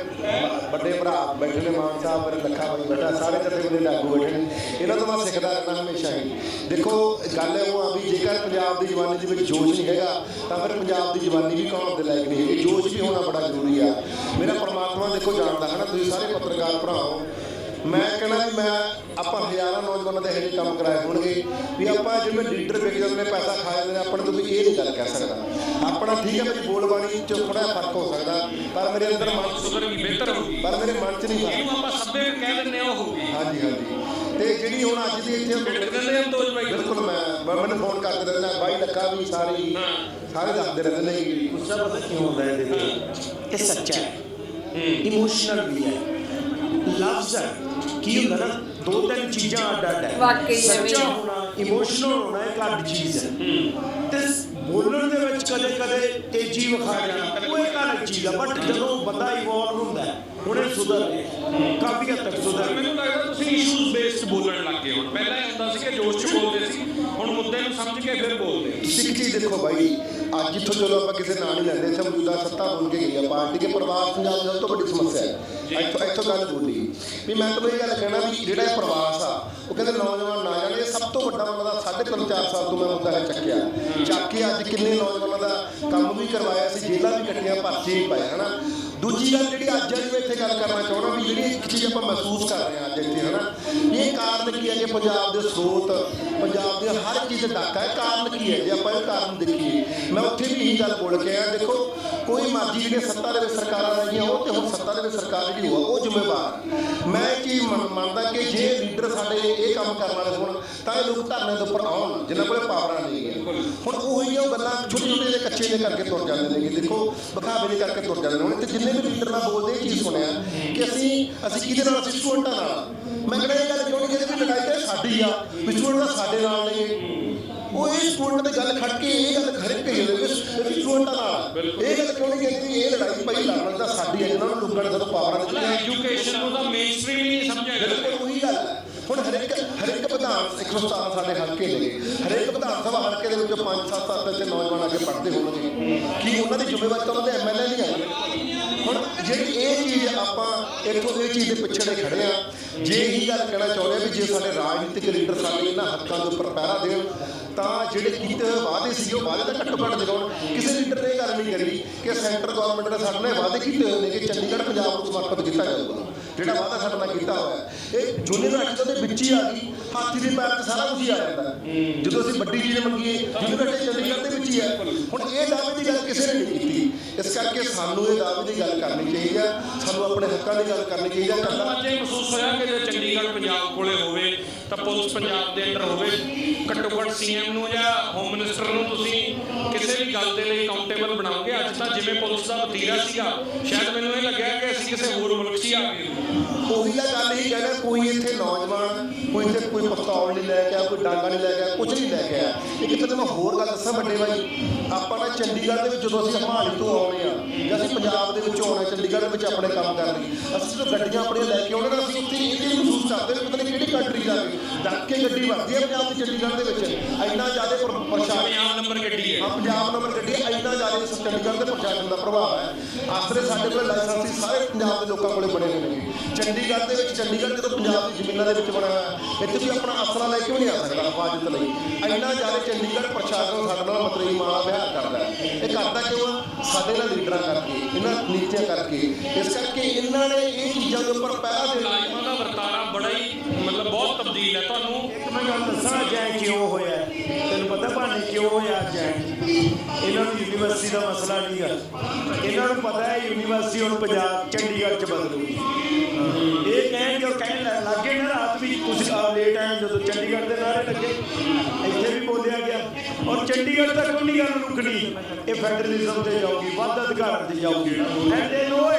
Speaker 9: ਵੱਡੇ ਭਰਾ ਬੈਠੇ ਨੇ, ਮਾਨ ਸਾਹਿਬ, ਮੇਰੇ ਲੱਖਾ ਬਾਈ ਬੈਠਾ, ਸਾਰੇ ਜਥੇ ਮੇਰੇ ਲਾਗੂ ਬੈਠੇ ਨੇ। ਇਹਨਾਂ ਤੋਂ ਮੈਂ ਸਿੱਖਦਾ ਰਹਿਣਾ ਹਮੇਸ਼ਾ ਹੀ। ਦੇਖੋ, ਗੱਲ ਇਹ ਆ ਵੀ ਜੇਕਰ ਪੰਜਾਬ ਦੀ ਜਵਾਨੀ ਦੇ ਵਿੱਚ ਜੋਸ਼ ਨਹੀਂ ਹੈਗਾ, ਤਾਂ ਫਿਰ ਪੰਜਾਬ ਦੀ ਜਵਾਨੀ ਵੀ ਕੌਣ ਦੇ ਲਾਇਕ ਨਹੀਂ ਹੈਗੀ? ਜੋਸ਼ ਵੀ ਹੋਣਾ ਬੜਾ ਜ਼ਰੂਰੀ ਆ। ਮੇਰਾ ਪਰਮਾਤਮਾ ਦੇਖੋ ਜਾਣਦਾ ਹੈ ਨਾ, ਤੁਸੀਂ ਸਾਰੇ ਪੱਤਰਕਾਰ ਭਰਾਓ ਮੈਂ ਕਹਿੰਦਾ ਵੀ ਮੈਂ ਆਪਾਂ ਹਜ਼ਾਰਾਂ ਨੌਜਵਾਨਾਂ ਦੇ ਇਹੋ ਕੰਮ ਕਰਾਏ ਹੋਣਗੇ ਵੀ ਆਪਾਂ ਜਿਵੇਂ ਲੀਡਰ ਵਿਕ ਜਾਂਦੇ ਨੇ ਪੈਸਾ ਖਾ ਜਾਂਦੇ ਨੇ ਆਪਣੇ ਤੋਂ ਵੀ ਇਹ ਨਹੀਂ ਗੱਲ ਕਹਿ ਸਕਦਾ। ਆਪਣਾ ਠੀਕ ਹੈ ਮੇਰੀ ਬੋਲਬਾਣੀ ਚ ਥੋੜਾ ਫ਼ਰਕ ਹੋ ਸਕਦਾ ਪਰ ਮੇਰੇ ਅੰਦਰ ਮਨ ਚ
Speaker 7: ਸੁਧਰ ਗਈ ਬਿਹਤਰ ਹੋ ਗਈ।
Speaker 9: ਪਰ ਮੇਰੇ ਮਨ ਚ ਨਹੀਂ ਫ਼ਰਕ।
Speaker 7: ਇਹਨੂੰ ਆਪਾਂ ਸੱਭੇ ਕਹਿ ਦਿੰਦੇ ਆ ਉਹ ਹੋ ਗਈ।
Speaker 9: ਹਾਂਜੀ ਹਾਂਜੀ। ਤੇ ਜਿਹੜੀ ਹੁਣ ਅੱਜ ਦੀ ਇੱਥੇ
Speaker 7: ਬਿਲਕੁਲ
Speaker 9: ਮੈਂ ਮੈਂ- ਮੈਨੂੰ ਫੋਨ ਕਰਦੇ ਰਹਿੰਦਾ ਬਾਈ ਲੱਖਾ ਵੀ ਸਾਰੇ ਹੀ, ਸਾਰੇ ਦੱਸਦੇ ਰਹਿੰਦੇ ਨੇ ਕਿ
Speaker 5: ਗੁੱਸਾ ਪਤਾ ਕਿਉਂ ਹੁੰਦਾ ਇਹਦੇ ਵਿੱਚ ਇਹ ਸੱਚਾ ਹੈ। ਇਮੋਸ਼ਨਲ ਵੀ ਹੈ। ਲਫ਼ਜ਼ ਹੈ। ਕੀ ਹੁੰਦਾ ਨਾ ਦੋ ਤਿੰਨ ਚੀਜ਼ਾਂ ਅੱਡ ਅੱਡ ਹੈ।
Speaker 1: ਵਾਕਈ
Speaker 5: ਸੱਚਾ। ਹੋਣਾ ਇਮੋਸ਼ਨਲ ਹੋਣਾ ਇੱਕ ਅੱਡ ਚੀਜ਼ ਹੈ। ਤੇ ਬੋਲਣ ਦੇ ਵਿੱਚ ਕਦੇ ਕਦੇ ਤੇਜ਼ੀ ਵਿਖਾ ਜਾਣਾ ਉਹ ਇੱਕ ਅਲੱਗ ਚੀਜ਼ ਹੈ ਬਟ ਜਦੋਂ ਬੰਦਾ ਇਵੋਲਵ ਹੁੰਦਾ ਹੁਣੇ ਸੁਧਰ ਰਿਹਾ ਕਾਫੀ ਹੱਦ ਤੱਕ ਸੁਧਰ
Speaker 7: ਮੈਨੂੰ ਲੱਗਦਾ ਤੁਸੀਂ ਇਸ਼ੂਜ਼ ਬੇਸਡ ਬੋਲਣ ਲੱਗ ਗਏ ਹੁਣ। ਪਹਿਲਾਂ ਇਹ ਹੁੰਦਾ ਸੀ ਕਿ ਜੋਸ਼ 'ਚ ਬੋਲਦੇ ਸੀ ਹੁਣ ਮੁੱਦੇ ਨੂੰ ਸਮਝ ਕੇ ਫਿਰ ਬੋਲਦੇ ਆ।
Speaker 9: ਚੀਜ਼ ਦੇਖੋ ਬਾਈ ਅੱਜ ਇੱਥੋਂ ਚਲੋ ਆਪਾਂ ਕਿਸੇ ਨਾਂ ਨਹੀਂ ਲੈਂਦੇ ਇੱਥੇ ਮੌਜੂਦਾ ਸੱਤਾ ਬਣ ਕੇ ਗਈ ਆ ਪਾਰਟੀ ਕੇ ਪ੍ਰਵਾਸ ਪੰਜਾਬ ਦੀ ਸਭ ਤੋਂ ਵੱਡੀ ਸਮੱਸਿਆ ਹੈ। ਇੱਥੋਂ ਇੱਥੋਂ ਗੱਲ ਬੋਲੀ ਵੀ ਮੈਂ ਤੁਹਾਨੂੰ ਇਹ ਗੱਲ ਕਹਿਣਾ ਵੀ ਜਿਹੜਾ ਇਹ ਪ੍ਰਵਾਸ ਆ ਉਹ ਕਹਿੰਦੇ ਨੌਜਵਾਨ ਨਾ ਜਾਣੇ ਸਭ ਤੋਂ ਵੱਡਾ ਉਹਨਾਂ ਦਾ ਸਾਢੇ ਤਿੰਨ ਚਾਰ ਸਾਲ ਤੋਂ ਮੈਂ ਮੁੱਦਾ ਹੈ ਚੱਕਿਆ। ਚੱਕ ਕੇ ਅੱਜ ਕਿੰਨੇ ਨੌਜਵਾਨਾਂ ਦਾ ਕੰਮ ਵੀ ਕਰਵਾਇਆ ਸੀ ਜੇਲ੍ਹਾਂ ਵੀ ਕੱਟੀਆਂ ਭਰਤੀ ਵੀ ਪਾਏ ਹਨਾ? ਦੂਜੀ ਗੱਲ ਜਿਹੜੀ ਅੱਜ ਅੱਜ ਮੈਂ ਇੱਥੇ ਗੱਲ ਕਰਨਾ ਚਾਹੁੰਦਾ ਵੀ ਜਿਹੜੀ ਇੱਕ ਚੀਜ਼ ਆਪਾਂ ਮਹਿਸੂਸ ਕਰ ਰਹੇ ਹਾਂ ਅੱਜ ਇੱਥੇ, ਹਨਾ? ਇਹ ਕਾਰਨ ਕੀ ਹੈ ਕਿ ਪੰਜਾਬ ਦੇ ਸਰੋਤ, ਪੰਜਾਬ ਦੇ ਹਰ ਚੀਜ਼ ਦਾ ਡਾਕਾ ਹੈ, ਕਾਰਨ ਕੀ ਹੈ? ਜੇ ਆਪਾਂ ਇਹ ਕਾਰਨ ਦੇਖੀਏ, ਮੈਂ ਉੱਥੇ ਵੀ ਇਹੀ ਗੱਲ ਬੋਲ ਕੇ ਆਇਆ, ਦੇਖੋ, ਕੋਈ ਮਰਜ਼ੀ ਜਿਹੜੀਆਂ ਸੱਤਾ ਦੇ ਵਿੱਚ ਸਰਕਾਰਾਂ ਰਹੀਆਂ, ਉਹ ਤੇ ਹੁਣ ਸੱਤਾ ਦੇ ਵਿੱਚ ਸਰਕਾਰ ਜਿਹੜੀ ਹੋਆ ਉਹ ਜ਼ਿੰਮੇਵਾਰ ਮੈਂ ਇਹ ਚੀਜ਼ ਮੰਨਦਾ ਕਿ ਜੇ ਲੀਡਰ ਸਾਡੇ ਇਹ ਕੰਮ ਕਰਨ ਵਾਲੇ ਹੋਣ, ਤਾਂ ਇਹ ਲੋਕ ਧਰਨੇ ਦੇ ਉੱਪਰ ਆਉਣ, ਜਿਨ੍ਹਾਂ ਕੋਲ ਪਾਵਰਾਂ ਨਹੀਂ ਹੈ। ਹੁਣ ਉਹੀ ਉਹ ਗੱਲਾਂ ਛੋਟੇ ਛੋਟੇ ਜਿਹੇ ਕੱਚੇ ਜਿਹੇ ਕਰਕੇ ਤੁਰ ਜਾਂਦੇ ਨੇ ਦੇਖੋ ਵਿਖਾਵੇ ਜਿਹੇ ਕਰਕੇ ਤੁਰ ਜਾਂਦੇ ਨੇ। ਤੇ ਜਿੰਨੇ ਵੀ ਲੀਡਰ ਨਾਲ ਬੋਲਦੇ ਇਹ ਚੀਜ਼ ਸੁਣਿਆ ਕਿ ਅਸੀਂ ਅਸੀਂ ਕਿਹਦੇ ਨਾਲ? ਅਸੀਂ ਸਟੂਡੈਂਟਾਂ ਨਾਲ। ਮੈਂ ਕਹਿੰਦਾ ਇਹ ਗੱਲ ਕਿਉਂ ਨਹੀਂ ਕਹਿੰਦੇ ਵੀ ਲੜਾਈ ਤਾਂ ਸਾਡੀ ਆ ਵੀ ਸਟੂਡੈਂਟ ਸਾਡੇ ਨਾਲ ਨੇ। ਉਹ ਇਹ ਸਟੂਡੈਂਟ ਦੀ ਗੱਲ ਖੜ ਕੇ ਇਹ ਗੱਲ ਖੜੇ ਕਹੀ ਜਾਂਦੇ ਵੀ ਸਟੂਡੈਂਟਾਂ ਨਾਲ। ਇਹ ਗੱਲ ਕਿਉਂ ਨਹੀਂ ਕਹਿੰਦੇ ਇਹ ਲੜਾਈ ਭਾਈ ਲੜਨ ਦਾ ਸਾਡੀ ਹੈ ਜਿਹਨਾਂ ਨੂੰ ਲੋਕਾਂ ਨੇ ਜਦੋਂ ਪਾਵਰਾਂ ਦਿੱਤੀਆਂ
Speaker 7: ਐਜੂਕੇਸ਼ਨ ਨੂੰ ਤਾਂ ਮੇਨਸਟ੍ਰੀਮ ਨਹੀਂ ਸਮਝਿਆ
Speaker 9: ਬਿਲਕੁਲ ਉਹੀ ਗੱਲ ਹੈ ਹੁਣ ਹਰੇਕ ਹਰੇਕ ਵਿਧਾਨ 117 ਸਾਡੇ ਹਲਕੇ ਨੇ। ਹਰੇਕ ਵਿਧਾਨ ਸਭਾ ਹਲਕੇ ਦੇ ਵਿੱਚ 5-7 7 ਤੇ ਨੌਜਵਾਨ ਅੱਗੇ ਪੜ੍ਹਦੇ ਹੋਣਗੇ। ਕੀ ਉਹਨਾਂ ਦੀ ਜ਼ਿੰਮੇਵਾਰੀ ਤਾਂ ਉਹਨਾਂ ਦੇ ਐਮਐਲਏ ਨਹੀਂ ਹੈ ਹੁਣ ਜਿਹੜੀ ਇਹ ਚੀਜ਼ ਆਪਾਂ ਇੱਥੋਂ ਇਹ ਚੀਜ਼ ਦੇ ਪਿੱਛੇ ਖੜੇ ਆ ਜੇ ਇਹੀ ਗੱਲ ਕਹਿਣਾ ਚਾਹੁੰਦੇ ਆ ਵੀ ਜੇ ਸਾਡੇ ਰਾਜਨੀਤਿਕ ਲੀਡਰ ਸਾਡੇ ਇਹਨਾਂ ਹੱਕਾਂ ਦੇ ਉੱਪਰ ਪਹਿਰਾ ਦੇਣ ਤਾਂ ਜਿਹੜੇ ਕੀਤੇ ਹੋਏ ਵਾਅਦੇ ਸੀ ਉਹ ਵਾਅਦੇ ਤਾਂ ਘੱਟੋ ਘੱਟ ਜਗਾਉਣ ਕਿਸੇ ਲੀਡਰ ਨੇ ਇਹ ਗੱਲ ਨਹੀਂ ਕਰੀ ਕਿ ਸੈਂਟਰ ਗਵਰਨਮੈਂਟ ਨੇ ਸਾਡੇ ਨਾਲ ਵਾਅਦੇ ਕੀਤੇ ਹੋਏ ਨੇ ਕਿ ਚੰਡੀਗੜ੍ਹ ਪੰਜਾਬ ਨੂੰ ਸਮਰਪਿਤ ਕੀਤਾ ਜਾਊਗਾ। ਜਿਹੜਾ ਵਾਅਦਾ ਸਾਡੇ ਨਾਲ ਕੀਤਾ ਹੋਇਆ ਹੈ। ਇਹ ਯੂਨੀਵਰਸਿਟੀ ਦੇ ਵਿੱਚ ਹੀ ਆ ਗਈ। ਹਾਥੀ ਦੇ ਪੈਰ 'ਚ ਸਾਰਾ ਕੁਝ ਹੀ ਆ ਜਾਂਦਾ। ਹੈ। ਜਦੋਂ ਅਸੀਂ ਵੱਡੀ ਚੀਜ਼ ਮੰਗੀਏ ਯੂਨੀਵਰਸਿਟੀ ਚੰਡੀਗੜ੍ਹ ਦੇ ਵਿੱਚ ਹੀ ਹੈ ਹੁਣ ਇਹ ਦਾਅਵੇ ਦੀ ਗੱਲ ਕਿਸੇ ਨੇ ਨਹੀਂ ਕੀਤੀ। ਇਸ ਕਰਕੇ ਸਾਨੂੰ ਇਹ ਦਾਅਵੇ ਦੀ ਗੱਲ ਕਰਨੀ ਚਾਹੀਦੀ ਆ। ਸਾਨੂੰ ਆਪਣੇ ਹੱਕਾਂ ਦੀ ਗੱਲ ਕਰਨੀ ਚਾਹੀਦੀ ਆ।
Speaker 7: ਤੁਹਾਨੂੰ
Speaker 9: ਕੱਲਾ
Speaker 7: ਅੱਜ ਇਹ ਮਹਿਸੂਸ ਹੋਇਆ ਕਿ ਜੇ ਚੰਡੀਗੜ੍ਹ ਪੰਜਾਬ ਕੋਲੇ ਹੋਵੇ ਤਾਂ ਪੁਲਿਸ ਪੰਜਾਬ ਦੇ ਅੰਦਰ ਹੋਵੇ, ਘੱਟੋ ਘੱਟ ਸੀਐਮ ਨੂੰ ਜਾਂ ਹੋਮ ਮਿਨਿਸਟਰ ਨੂੰ ਤੁਸੀਂ ਕਿਸੇ ਵੀ ਗੱਲ ਦੇ ਲਈ ਕਾਊਂਟੇਬਲ ਬਣਾਓਗੇ? ਅੱਜ ਤਾਂ ਜਿਵੇਂ ਪੁਲਿਸ ਦਾ ਵਤੀਰਾ ਸੀਗਾ, ਸ਼ਾਇਦ ਮੈਨੂੰ ਇਹ ਲੱਗਿਆ ਕਿ ਅਸੀਂ ਕਿਸੇ ਹੋਰ ਮੁਲਕ 'ਚ ਆ ਗਏ।
Speaker 9: ਉਹੀ ਆ ਗੱਲ ਹੀ ਕਹਿੰਦਾ, ਕੋਈ ਇੱਥੇ ਨੌਜਵਾਨ, ਕੋਈ ਇੱਥੇ ਕੋਈ ਪਿਸਤੌਲ ਨਹੀਂ ਲੈ ਕੇ ਆਇਆ ਕੋਈ ਡਾਂਗਾ ਨਹੀਂ ਲੈ ਕੇ ਆਇਆ ਕੁਝ ਨਹੀਂ ਲੈ ਕੇ ਆਇਆ ਇੱਕ ਤਾਂ ਮੈਂ ਹੋਰ ਗੱਲ ਦੱਸਾਂ ਵੱਡੇ ਭਾਈ ਆਪਾਂ ਨਾ ਚੰਡੀਗੜ੍ਹ ਦੇ ਵਿੱਚ ਜਦੋਂ ਅਸੀਂ ਹਮਾਲੀ ਤੋਂ ਆਉਣੇ ਆ ਜਾਂ ਅਸੀਂ ਪੰਜਾਬ ਦੇ ਵਿੱਚ ਆਉਣਾ ਚੰਡੀਗੜ੍ਹ ਦੇ ਵਿੱਚ ਆਪਣੇ ਕੰਮ ਕਰਨ ਲਈ ਅਸੀਂ ਜਦੋਂ ਗੱਡੀਆਂ ਆਪਣੀਆਂ ਲੈ ਕੇ ਆਉਣੇ ਨਾ ਅਸੀਂ ਉੱਥੇ ਇਹ ਮਹਿਸੂਸ ਕਰਦੇ ਪਤਾ ਨਹੀਂ ਕਿਹੜੀ ਕੰਟਰੀ ਜਾ ਕੇ ਡੱਕ ਕੇ ਗੱਡੀ ਵਰਦੀ ਹੈ ਪੰਜਾਬ ਦੀ ਚੰਡੀਗੜ੍ਹ ਦੇ ਵਿੱਚ। ਇੰਨਾ ਜ਼ਿਆਦਾ ਪਰ- ਪ੍ਰਸ਼ਾਸਨ
Speaker 7: ਪੰਜਾਬ ਨੰਬਰ ਗੱਡੀ ਹੈ।
Speaker 9: ਹਾਂ ਪੰਜਾਬ ਨੰਬਰ ਗੱਡੀ ਇੰਨਾ ਜ਼ਿਆਦਾ ਇਸ ਚੰਡੀਗੜ੍ਹ ਦੇ ਪ੍ਰਸ਼ਾਸਨ ਦਾ ਪ੍ਰਭਾਵ ਹੈ। ਆਸਰੇ ਸਾਡੇ ਕੋਲ ਲਾਇਸੈਂਸ ਸਾਰੇ ਪੰਜਾਬ ਦੇ ਲੋਕਾਂ ਕੋਲੇ ਬਣੇ ਹੋਏ ਨੇ। ਚੰਡੀਗੜ੍ਹ ਦੇ ਵਿੱਚ ਚੰਡੀਗੜ੍ਹ ਜਦੋਂ ਪੰਜਾਬ ਦੀ ਜ਼ਮੀਨਾਂ ਦੇ ਵਿੱਚ ਬਣਿਆ ਹੋਇਆ ਇੱਥੇ ਵੀ ਆਪਣਾ ਆਸਰਾ ਲੈ ਕੇ ਵੀ ਨਹੀਂ ਆ ਸਕਦਾ ਹਿਫਾਜ਼ਤ ਲਈ। ਇੰਨਾ ਜ਼ਿਆਦਾ ਚੰਡੀਗੜ੍ਹ ਪ੍ਰਸ਼ਾਸਨ ਸਾਡੇ ਨਾਲ ਮਤਰੇਈ ਮਾਲਾ ਵਿਹਾਰ ਕਰਦਾ ਹੈ। ਇਹ ਕਰਦਾ ਕਿਉਂ ਆ? ਸਾਡੇ ਨਾਲ ਲੀਡਰਾਂ ਕਰਕੇ ਇਹਨਾਂ ਨੀਤੀਆਂ ਕਰਕੇ। ਇਸ ਕਰਕੇ ਇਹਨਾਂ ਨੇ ਇਹ ਚੀਜ਼ਾਂ ਦੇ ਉੱਪਰ ਪਹਿਰਾ ਦੇਣਾ
Speaker 7: ਮੁਲਾਜ਼ਮਾਂ ਦਾ ਵਰਤਾਰਾ ਬੜਾ ਹੀ ਮਤਲਬ ਬਹੁਤ ਤਬਦੀਲ ਹੈ। ਤੁਹਾਨੂੰ
Speaker 5: ਇੱਕ ਮੈਂ ਗੱਲ ਦੱਸਾਂ ਐਂ ਕਿਉਂ ਹੋਇਆ? ਹੈ? ਤੈਨੂੰ ਪਤਾ ਭਾਣੇ ਕਿਉਂ ਹੋਇਆ ਐਂ? ਇਹਨਾਂ ਨੂੰ ਯੂਨੀਵਰਸਿਟੀ ਦਾ ਮਸਲਾ ਨਹੀਂ ਗਾ ਇਹਨਾਂ ਨੂੰ ਪਤਾ ਹੈ ਯੂਨੀਵਰਸਿਟੀ ਹੁਣ ਪੰਜਾਬ ਚੰਡੀਗੜ੍ਹ ਚ ਬਦਲੂਗੀ ਇਹ ਕਹਿਣਗੇ ਉਹ ਕਹਿਣ ਲੱਗ- ਨਾ ਰਾਤ ਵੀ ਤੁਸੀਂ ਆ ਲੇਟ ਆਏ ਜਦੋਂ ਚੰਡੀਗੜ੍ਹ ਦੇ ਨਾਰੇ ਲੱਗੇ ਇੱਥੇ ਵੀ ਬੋਲਿਆ ਗਿਆ। ਔਰ ਚੰਡੀਗੜ੍ਹ ਤੱਕ ਕੋਈ ਗੱਲ ਰੁਕਣੀ ਇਹ ਫੈਡਰਲਿਜ਼ਮ ਤੇ ਜਾਊਗੀ ਵੱਧ ਅਧਿਕਾਰਾਂ ਤੇ ਜਾਊਗੀ। ਐਂਡ ਦੇ ਨੋ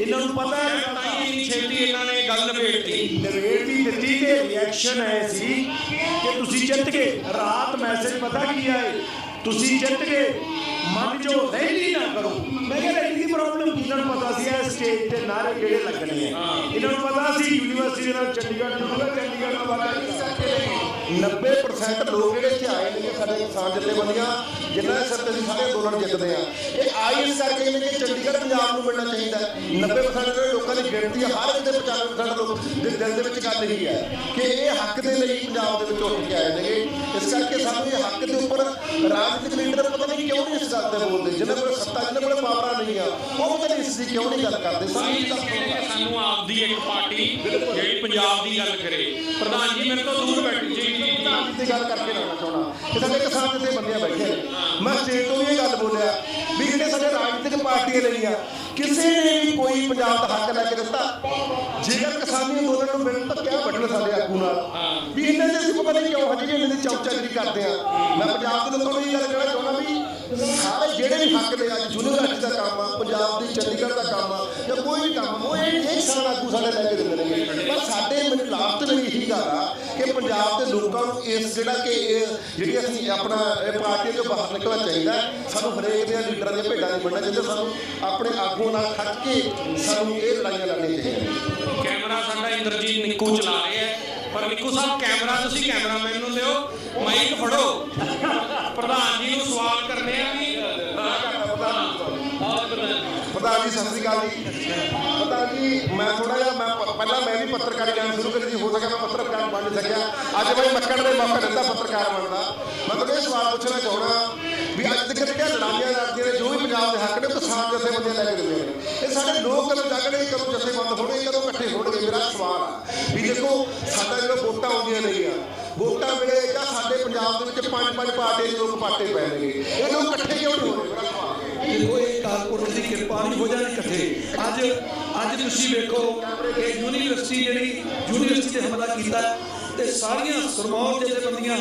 Speaker 5: ਇਹਨਾਂ ਨੂੰ ਪਤਾ ਹੈ।
Speaker 7: ਹੀ ਇੰਨੀ ਛੇਤੀ ਇਹਨਾਂ ਨੇ ਗੱਲ ਨਿਬੇੜਤੀ
Speaker 5: ਨਵੇੜ ਦੀ ਦਿੱਤੀ ਤੇ ਰਿਐਕਸ਼ਨ ਆਇਆ ਸੀ ਕਿ ਤੁਸੀਂ ਜਿੱਤ ਗਏ ਰਾਤ ਮੈਸੇਜ ਪਤਾ ਕੀ ਆਏ? ਤੁਸੀਂ ਜਿੱਤ ਗਏ ਮਨ ਜੋ ਰੈਲੀ ਨਾ ਕਰੋ। ਮੈਂ ਕਿਹਾ ਦੀ ਪ੍ਰੋਬਲਮ ਕੀ? ਇਹਨਾਂ ਨੂੰ ਪਤਾ ਸੀ ਇਹ ਸਟੇਜ ਤੇ ਨਾਰੇ ਕਿਹੜੇ ਲੱਗਣੇ ਆ ਇਹਨਾਂ ਨੂੰ ਪਤਾ ਸੀ ਯੂਨੀਵਰਸਿਟੀ ਦੇ ਨਾਲ ਚੰਡੀਗੜ੍ਹ ਜੁੜੂਗਾ ਚੰਡੀਗੜ੍ਹ ਨਾਲ ਨਹੀਂ
Speaker 9: 90% ਲੋਕ ਜਿਹੜੇ ਇੱਥੇ ਆਏ ਨੇ ਸਾਡੇ ਕਿਸਾਨ ਜਥੇਬੰਦੀਆਂ ਜਿਨ੍ਹਾਂ ਦੇ ਸਿਰ ਤੇ ਅਸੀਂ ਸਾਰੇ ਅੰਦੋਲਨ ਜਿੱਤਦੇ ਆ। ਇਹ ਆਈ ਇਸ ਕਰਕੇ ਨੇ ਕਿ ਚੰਡੀਗੜ੍ਹ ਪੰਜਾਬ ਨੂੰ ਮਿਲਣਾ ਚਾਹੀਦਾ ਹੈ। 90% ਦੇ ਲੋਕਾਂ ਦੀ ਗਿਣਤੀ ਹੈ, ਹਰ ਇੱਕ ਦੇ 95% ਲੋਕ ਦੇ ਦਿਲ ਦੇ ਵਿੱਚ ਗੱਲ ਇਹੀ ਹੈ ਕਿ ਇਹ ਹੱਕ ਦੇ ਲਈ ਪੰਜਾਬ ਦੇ ਵਿੱਚ ਉੱਠ ਕੇ ਆਏ ਨੇਗੇ। ਇਸ ਕਰਕੇ ਸਾਨੂੰ ਇਹ ਹੱਕ ਦੇ ਉੱਪਰ ਰਾਜਨੀਤਿਕ ਲੀਡਰ ਪਤਾ ਨਹੀਂ ਕਿਉਂ ਨਹੀਂ ਇਸ ਗੱਲ ਤੇ ਬੋਲਦੇ ਜਿਨ੍ਹਾਂ ਕੋਲ ਸੱਤਾ ਜਿਨ੍ਹਾਂ ਕੋਲ ਪਾਵਰਾਂ ਨਹੀਂ ਆ ਉਹ ਪਤਾ ਨਹੀਂ ਇਸ ਦੀ ਕਿਉਂ ਨਹੀਂ ਗੱਲ ਕਰਦੇ? ਸਾਨੂੰ
Speaker 7: ਆਪਦੀ ਇੱਕ ਪਾਰਟੀ ਜਿਹੜੀ ਪੰਜਾਬ ਦੀ ਗੱਲ ਕਰੇ। ਪ੍ਰਧਾਨ ਜੀ ਮੇਰੇ ਤੋਂ ਦੂਰ ਬੈਠੇ ਜੀ ਜੀ ਜੀ
Speaker 9: ਦੀ ਗੱਲ ਕਰਕੇ ਰਹਿਣਾ ਚਾਹਣਾ ਕਿ ਸਾਡੇ ਕਿਸਾਨ ਜਥੇ ਬੰਦਿਆਂ ਬੈਠੇ ਨੇ। ਮੈਂ ਸਟੇਟ ਤੋਂ ਵੀ ਇਹ ਗੱਲ ਬੋਲਿਆ ਵੀ ਜਿਹੜੇ ਸਾਡੇ ਰਾਜਨੀਤਿਕ ਪਾਰਟੀਆਂ ਨੇ ਕਿਸੇ ਨੇ ਵੀ ਕੋਈ ਪੰਜਾਬ ਦਾ ਹੱਕ ਲੈ ਕੇ ਦਿੱਤਾ। ਜੇਕਰ ਕਿਸਾਨੀ ਅੰਦੋਲਨ ਨੂੰ ਮਿਲਣ ਤਾਂ ਕਿਆ ਬੈਠਣਾ ਸਾਡੇ ਆਗੂ ਨਾਲ? ਵੀ ਇਹਨਾਂ ਦੇ ਅਸੀਂ ਪਤਾ ਨਹੀਂ ਕਿਉਂ ਹਜੇ ਵੀ ਇਹਨਾਂ ਦੀ ਚੌਚਾਗਰੀ ਕਰਦੇ ਆ। ਮੈਂ ਪੰਜਾਬ ਦੇ ਲੋਕਾਂ ਨੂੰ ਇਹ ਗੱਲ ਕਹਿਣਾ ਚਾਹੁੰਦਾ ਵੀ ਸਾਰੇ ਜਿਹੜੇ ਵੀ ਹੱਕ ਦੇ ਅੱਜ ਯੂਨੀਵਰਸਿਟੀ ਦਾ ਕੰਮ ਆ, ਪੰਜਾਬ ਦੀ ਚੰਡੀਗੜ੍ਹ ਦਾ ਕੰਮ ਆ, ਜਾਂ ਕੋਈ ਵੀ ਕੰਮ ਉਹ ਇਹ ਇਹ ਕਿਸਾਨ ਆਗੂ ਸਾਡੇ ਲੈ ਕੇ ਦਿੰਦੇ ਨੇ ਪਰ ਸਾਡੇ ਮੈਨੂੰ ਲਾਸਟ ਮੇਰੀ ਇਹੀ ਗੱਲ ਆ ਕਿ ਪੰਜਾਬ ਦੇ ਲੋਕਾਂ ਨੂੰ ਇਸ ਜਿਹੜਾ ਕਿ ਇਹ ਜਿਹੜੀ ਅਸੀਂ ਆਪਣਾ ਇਹ ਪਾਰਟੀ ਤੋਂ ਬਾਹਰ ਨਿਕਲਣਾ ਚਾਹੀਦਾ ਸਾਨੂੰ ਹਰੇਕ ਦੇ ਲੀਡਰਾਂ ਦੀਆਂ ਭੇਡਾਂ ਨਹੀਂ ਬਣਨਾ ਚਾਹੀਦਾ, ਸਾਨੂੰ ਆਪਣੇ ਆਗੂ ਨਾਲ ਖੜ ਕੇ ਸਾਨੂੰ ਇਹ ਲੜਾਈਆਂ ਲੜਨੀਆਂ ਚਾਹੀਦੀਆਂ
Speaker 7: ਕੈਮਰਾ ਸਾਡਾ ਇੰਦਰਜੀਤ ਨਿੱਕੂ ਚਲਾ ਰਿਹਾ ਹੈ। ਪਰ ਨਿੱਕੂ ਸਾਹਿਬ, ਕੈਮਰਾ ਤੁਸੀਂ ਕੈਮਰਾਮੈਨ ਨੂੰ ਦਿਓ, ਮਾਈਕ ਫੜੋ। ਪ੍ਰਧਾਨ ਜੀ ਨੂੰ ਸਵਾਲ ਕਰਨੇ ਆ ਵੀ
Speaker 9: ਪ੍ਰਧਾਨ ਜੀ, ਸਤਿ ਸ੍ਰੀ ਅਕਾਲ ਜੀ। ਪ੍ਰਧਾਨ ਜੀ, ਮੈਂ ਥੋੜਾ ਜਿਹਾ, ਮੈਂ ਪ- ਪਹਿਲਾਂ ਮੈਂ ਵੀ ਪੱਤਰਕਾਰੀ ਕਰਨ ਸ਼ੁਰੂ ਕਰੀ ਸੀ, ਹੋ ਸਕਿਆ ਮੈਂ ਪੱਤਰਕਾਰ ਬਣ ਸਕਿਆ। ਅੱਜ ਮੈਂ ਮੱਕੜ ਨੇ ਮੌਕਾ ਦਿੱਤਾ ਪੱਤਰਕਾਰ ਬਣਨ ਦਾ ਮੈਂ ਤੁਹਾਨੂੰ ਇਹ ਸਵਾਲ ਪੁੱਛਣਾ ਚਾਹਣਾ ਵੀ ਅੱਜ ਤੱਕ ਜਿਹੜੀਆਂ ਲੜਾਈਆਂ ਲੜਦੀਆਂ ਨੇ, ਜੋ ਵੀ ਪੰਜਾਬ ਦੇ ਹੱਕ ਨੇ, ਉਹ ਕਿਸਾਨ ਜਥੇਬੰਦੀਆਂ ਲੈ ਕੇ ਦਿੰਦੇ ਨੇ। ਇਹ ਸਾਡੇ ਲੋਕ ਕਦੋਂ ਜਾਗਣਗੇ ਕਦੋਂ ਜਥੇਬੰਦ ਹੋਣਗੇ, ਕਦੋਂ ਇਕੱਠੇ ਹੋਣਗੇ? ਮੇਰਾ ਸਵਾਲ ਆ ਵੀ ਦੇਖੋ, ਸਾਡਾ ਜਿਹੜਾ ਵੋਟਾਂ ਆਉਂਦੀਆਂ ਨੇਗੀਆਂ ਵੋਟਾਂ ਵੇਲੇ ਜਾਂ ਸਾਡੇ ਪੰਜਾਬ ਦੇ ਵਿੱਚ ਪੰਜ ਪੰਜ ਪਾਰਟੀਆਂ ਦੇ ਲੋਕ ਪਾਟੇ ਪੈ ਨੇਗੇ ਇਹ ਲੋਕ ਇਕੱਠੇ ਕਿਉਂ ਨਹੀਂ ਹੋਣੇ? ਮੇਰਾ ਸਵਾਲ
Speaker 10: ਦੇਖੋ ਇਹ ਕਾਲਪੁਰਖ ਦੀ ਕਿਰਪਾ ਨਹੀਂ ਹੋ ਜਾਣੀ ਇਕੱਠੇ। ਅੱਜ ਅੱਜ ਤੁਸੀਂ ਵੇਖੋ ਕਿ ਯੂਨੀਵਰਸਿਟੀ ਜਿਹੜੀ, ਯੂਨੀਵਰਸਿਟੀ ਤੇ ਹਮਲਾ ਕੀਤਾ ਤੇ ਸਾਰੀਆਂ ਸਰਮੌਰ ਜਥੇਬੰਦੀਆਂ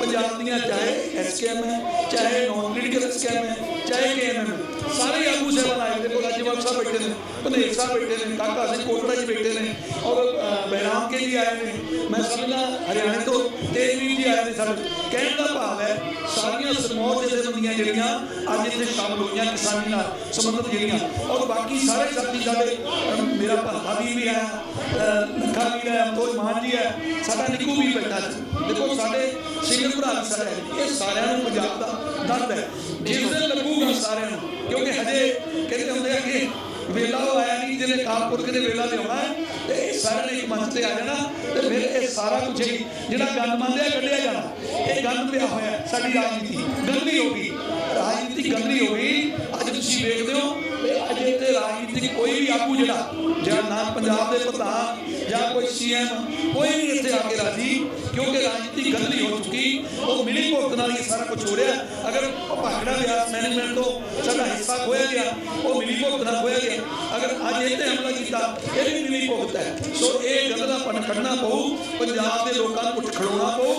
Speaker 10: ਪੰਜਾਬ ਦੀਆਂ, ਚਾਹੇ ਐਸਕੇਐਮ ਹੈ, ਚਾਹੇ ਨਾਨ ਪੋਲੀਟੀਕਲ ਐਸਕੇਐਮ ਹੈ, ਚਾਹੇ ਕੇਐਮਐਮ ਹੈ। ਸਾਰੇ ਆਗੂ ਸੇਵਾ ਲਾਏ ਦੇਖੋ ਰਾਜੇਵਾਲ ਸਾਹਿਬ ਬੈਠੇ ਨੇ ਭਨੇਰ ਸਾਹਿਬ ਬੈਠੇ ਨੇ ਕਾਕਾ ਸਿੰਘ ਕੋਟੜਾ ਜੀ ਬੈਠੇ ਨੇ ਔਰ ਅ, ਬਹਿਰਾਮ ਕੇ ਜੀ ਆਏ ਨੇ ਮੈਂ ਸਮਝਦਾ ਹਰਿਆਣੇ ਤੋਂ ਤੇਜਵੀਰ ਜੀ ਆਏ ਨੇ ਸਾਡੇ ਕਹਿਣ ਦਾ ਭਾਵ ਹੈ ਸਾਰੀਆਂ ਸਮੂਹ ਜਥੇਬੰਦੀਆਂ ਜਿਹੜੀਆਂ ਅੱਜ ਇੱਥੇ ਸ਼ਾਮਲ ਹੋਈਆਂ ਕਿਸਾਨੀ ਨਾਲ ਸੰਬੰਧਿਤ ਜਿਹੜੀਆਂ ਔਰ ਬਾਕੀ ਸਾਰੇ ਸਾਥੀ ਸਾਡੇ ਅ, ਮੇਰਾ ਭਰਤਾ ਵੀ ਵੀ ਆਇਆ ਅ, ਲੱਖਾ ਵੀ ਆਇਆ ਤੋਜ ਮਾਨ ਜੀ ਹੈ ਸਾਡਾ ਨਿੱਕੂ ਵੀ ਬੈਠਾ ਸੀ ਦੇਖੋ ਸਾਡੇ ਸਿੰਗਰ ਭਰਾ ਵੀ ਸਾਰੇ ਆਏ। ਇਹ ਸਾਰਿਆਂ ਨੂੰ ਪੰਜਾਬ ਦਾ ਦਰਦ ਹੈ। ਜਿਸ ਦਿਨ ਲੱਗੂਗਾ ਸਾਰਿਆਂ ਨੂੰ। ਕਿਉਂਕਿ ਹਜੇ ਕਹਿੰਦੇ ਹੁੰਦੇ ਆ ਕਿ ਵੇਲਾ ਉਹ ਆਇਆ ਨਹੀਂ ਜਿਹਨੇ ਕਾਲਪੁਰਖ ਦੇ ਵੇਲਾ ਤੇ ਤੇ ਇਹ ਸਾਰਿਆਂ ਨੇ ਇੱਕ ਮੰਚ ਤੇ ਆ ਜਾਣਾ ਤੇ ਫਿਰ ਇਹ ਸਾਰਾ ਕੁਝ ਹੀ ਜਿਹੜਾ ਗੰਦ ਮੰਦਿਆ ਕੱਢਿਆ ਜਾਣਾ। ਇਹ ਗੰਦ ਪਿਆ ਹੋਇਆ ਸਾਡੀ ਰਾਜਨੀਤੀ। ਗੰਦੀ ਹੋ ਗਈ। ਰਾਜਨੀਤੀ ਗੰਦੀ ਹੋ ਗਈ। ਅੱਜ ਤੁਸੀਂ ਵੇਖਦੇ ਹੋ ਕਿ ਰਾਜਨੀਤੀ ਕੋਈ ਵੀ ਆਗੂ ਜਿਹੜਾ, ਜਾਂ ਨਾ ਪੰਜਾਬ ਦੇ ਪ੍ਰਧਾਨ, ਜਾਂ ਕੋਈ ਸੀਐਮ ਕੋਈ ਵੀ ਇੱਥੇ ਆ ਕੇ ਰਾਜੀ, ਕਿਉਂਕਿ ਰਾਜਨੀਤੀ ਗੰਦੀ ਹੋ ਚੁੱਕੀ, ਉਹ ਮਿਲੀ ਭੁਗਤ ਨਾਲ ਹੀ ਸਾਰਾ ਕੁਝ ਹੋ ਰਿਹਾ। ਅਗਰ ਭਾਗੜਾ ਵਿਆਸ ਮੈਨੇਜਮੈਂਟ ਤੋਂ ਸਾਡਾ ਹਿੱਸਾ ਖੋਇਆ ਗਿਆ, ਉਹ ਮਿਲੀ ਭੁਗਤ ਨਾਲ ਖੋਇਆ ਗਿਆ। ਅਗਰ ਅੱਜ ਇਹ ਹਮਲਾ ਕੀਤਾ, ਇਹ ਵੀ ਮਿਲੀ ਭੁਗਤ ਹੈ। ਸੋ ਇਹ ਗੰਦਲਾਪਨ ਕੱਢਣਾ ਪਊ, ਪੰਜਾਬ ਦੇ ਲੋਕਾਂ ਨੂੰ ਉੱਠ ਖੜੋਣਾ ਪਊ।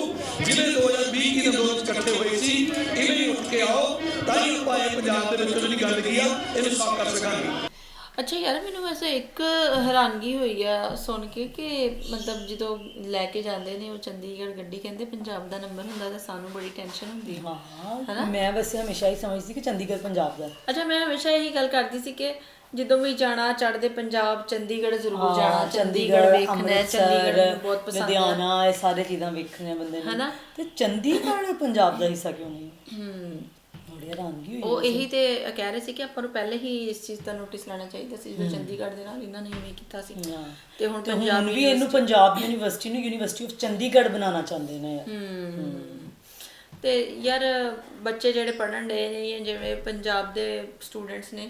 Speaker 10: ਜਿਵੇਂ 2020 ਕੀ ਦੇ ਅੰਦੋਲਨ ਇਕੱਠੇ ਹੋਏ ਸੀ, ਇਵੇਂ ਉੱਠ ਕੇ ਆਓ, ਤਾਂ ਹੀ ਆਪਾਂ ਇਹ ਪੰਜਾਬ ਦੇ ਵਿੱਚ ਜਿਹੜੀ ਗੱਲ ਕੀ ਆ, ਇਹਨੂੰ ਸਾਫ਼ ਕਰ ਸਕਾਂਗੇ।
Speaker 1: ਅੱਛਾ ਯਾਰ ਮੈਨੂੰ ਵੈਸੇ ਇੱਕ ਹੈਰਾਨਗੀ ਹੋਈ ਆ ਸੁਣ ਕੇ ਕਿ ਮਤਲਬ ਜਦੋਂ ਲੈ ਕੇ ਜਾਂਦੇ ਨੇ ਉਹ ਚੰਡੀਗੜ੍ਹ ਗੱਡੀ ਕਹਿੰਦੇ ਪੰਜਾਬ ਦਾ ਨੰਬਰ ਹੁੰਦਾ ਤਾਂ ਸਾਨੂੰ ਬੜੀ ਟੈਨਸ਼ਨ ਹੁੰਦੀ ਹੈ
Speaker 2: ਹਾਂ ਮੈਂ ਵੈਸੇ ਹਮੇਸ਼ਾ ਹੀ ਸਮਝਦੀ ਕਿ ਚੰਡੀਗੜ੍ਹ ਪੰਜਾਬ ਦਾ।
Speaker 1: ਅੱਛਾ ਮੈਂ ਹਮੇਸ਼ਾ ਇਹੀ ਗੱਲ ਕਰਦੀ ਸੀ ਕਿ ਜਦੋਂ ਵੀ ਜਾਣਾ ਚੜ੍ਹਦੇ ਪੰਜਾਬ ਚੰਡੀਗੜ੍ਹ ਜ਼ਰੂਰ ਜਾਣਾ ਚੰਡੀਗੜ੍ਹ ਵੇਖਣਾ ਚੰਡੀਗੜ੍ਹ ਮੈਨੂੰ ਬਹੁਤ ਪਸੰਦ ਹੈ
Speaker 2: ਲੁਧਿਆਣਾ ਇਹ ਸਾਰੇ ਚੀਜ਼ਾਂ ਵੇਖਣੀਆਂ ਬੰਦੇ ਨੇ।
Speaker 1: ਹਨਾ?
Speaker 2: ਤੇ ਚੰਡੀਗੜ੍ਹ ਪੰਜਾਬ ਦਾ ਹਿੱਸਾ ਕਿਉਂ ਨਹੀਂ?
Speaker 1: ਹੂੰ।
Speaker 2: ਬੜੀ ਹੈਰਾਨਗੀ ਹੋਈ
Speaker 1: ਉਹ ਇਹੀ ਤੇ ਕਹਿ ਰਹੇ ਸੀ ਕਿ ਆਪਾਂ ਨੂੰ ਪਹਿਲੇ ਹੀ ਇਸ ਚੀਜ਼ ਦਾ ਨੋਟਿਸ ਲੈਣਾ ਚਾਹੀਦਾ ਸੀ ਜਦੋਂ ਚੰਡੀਗੜ੍ਹ ਦੇ ਨਾਲ ਇਹਨਾਂ ਨੇ ਇਵੇਂ ਕੀਤਾ ਸੀ।
Speaker 2: ਹਾਂ।
Speaker 1: ਤੇ ਹੁਣ
Speaker 2: ਤੇ
Speaker 1: ਪੰਜਾਬ
Speaker 2: ਵੀ ਇਹਨੂੰ ਪੰਜਾਬ ਯੂਨੀਵਰਸਿਟੀ ਨੂੰ ਯੂਨੀਵਰਸਿਟੀ ਆਫ ਚੰਡੀਗੜ੍ਹ ਬਣਾਉਣਾ ਚਾਹੁੰਦੇ ਨੇ ਯਾਰ
Speaker 1: ਹਮ। ਤੇ ਯਾਰ ਬੱਚੇ ਜਿਹੜੇ ਪੜਨ ਡਏ ਨੇ ਜਿਵੇਂ ਪੰਜਾਬ ਦੇ ਸਟੂਡੈਂਟਸ ਨੇ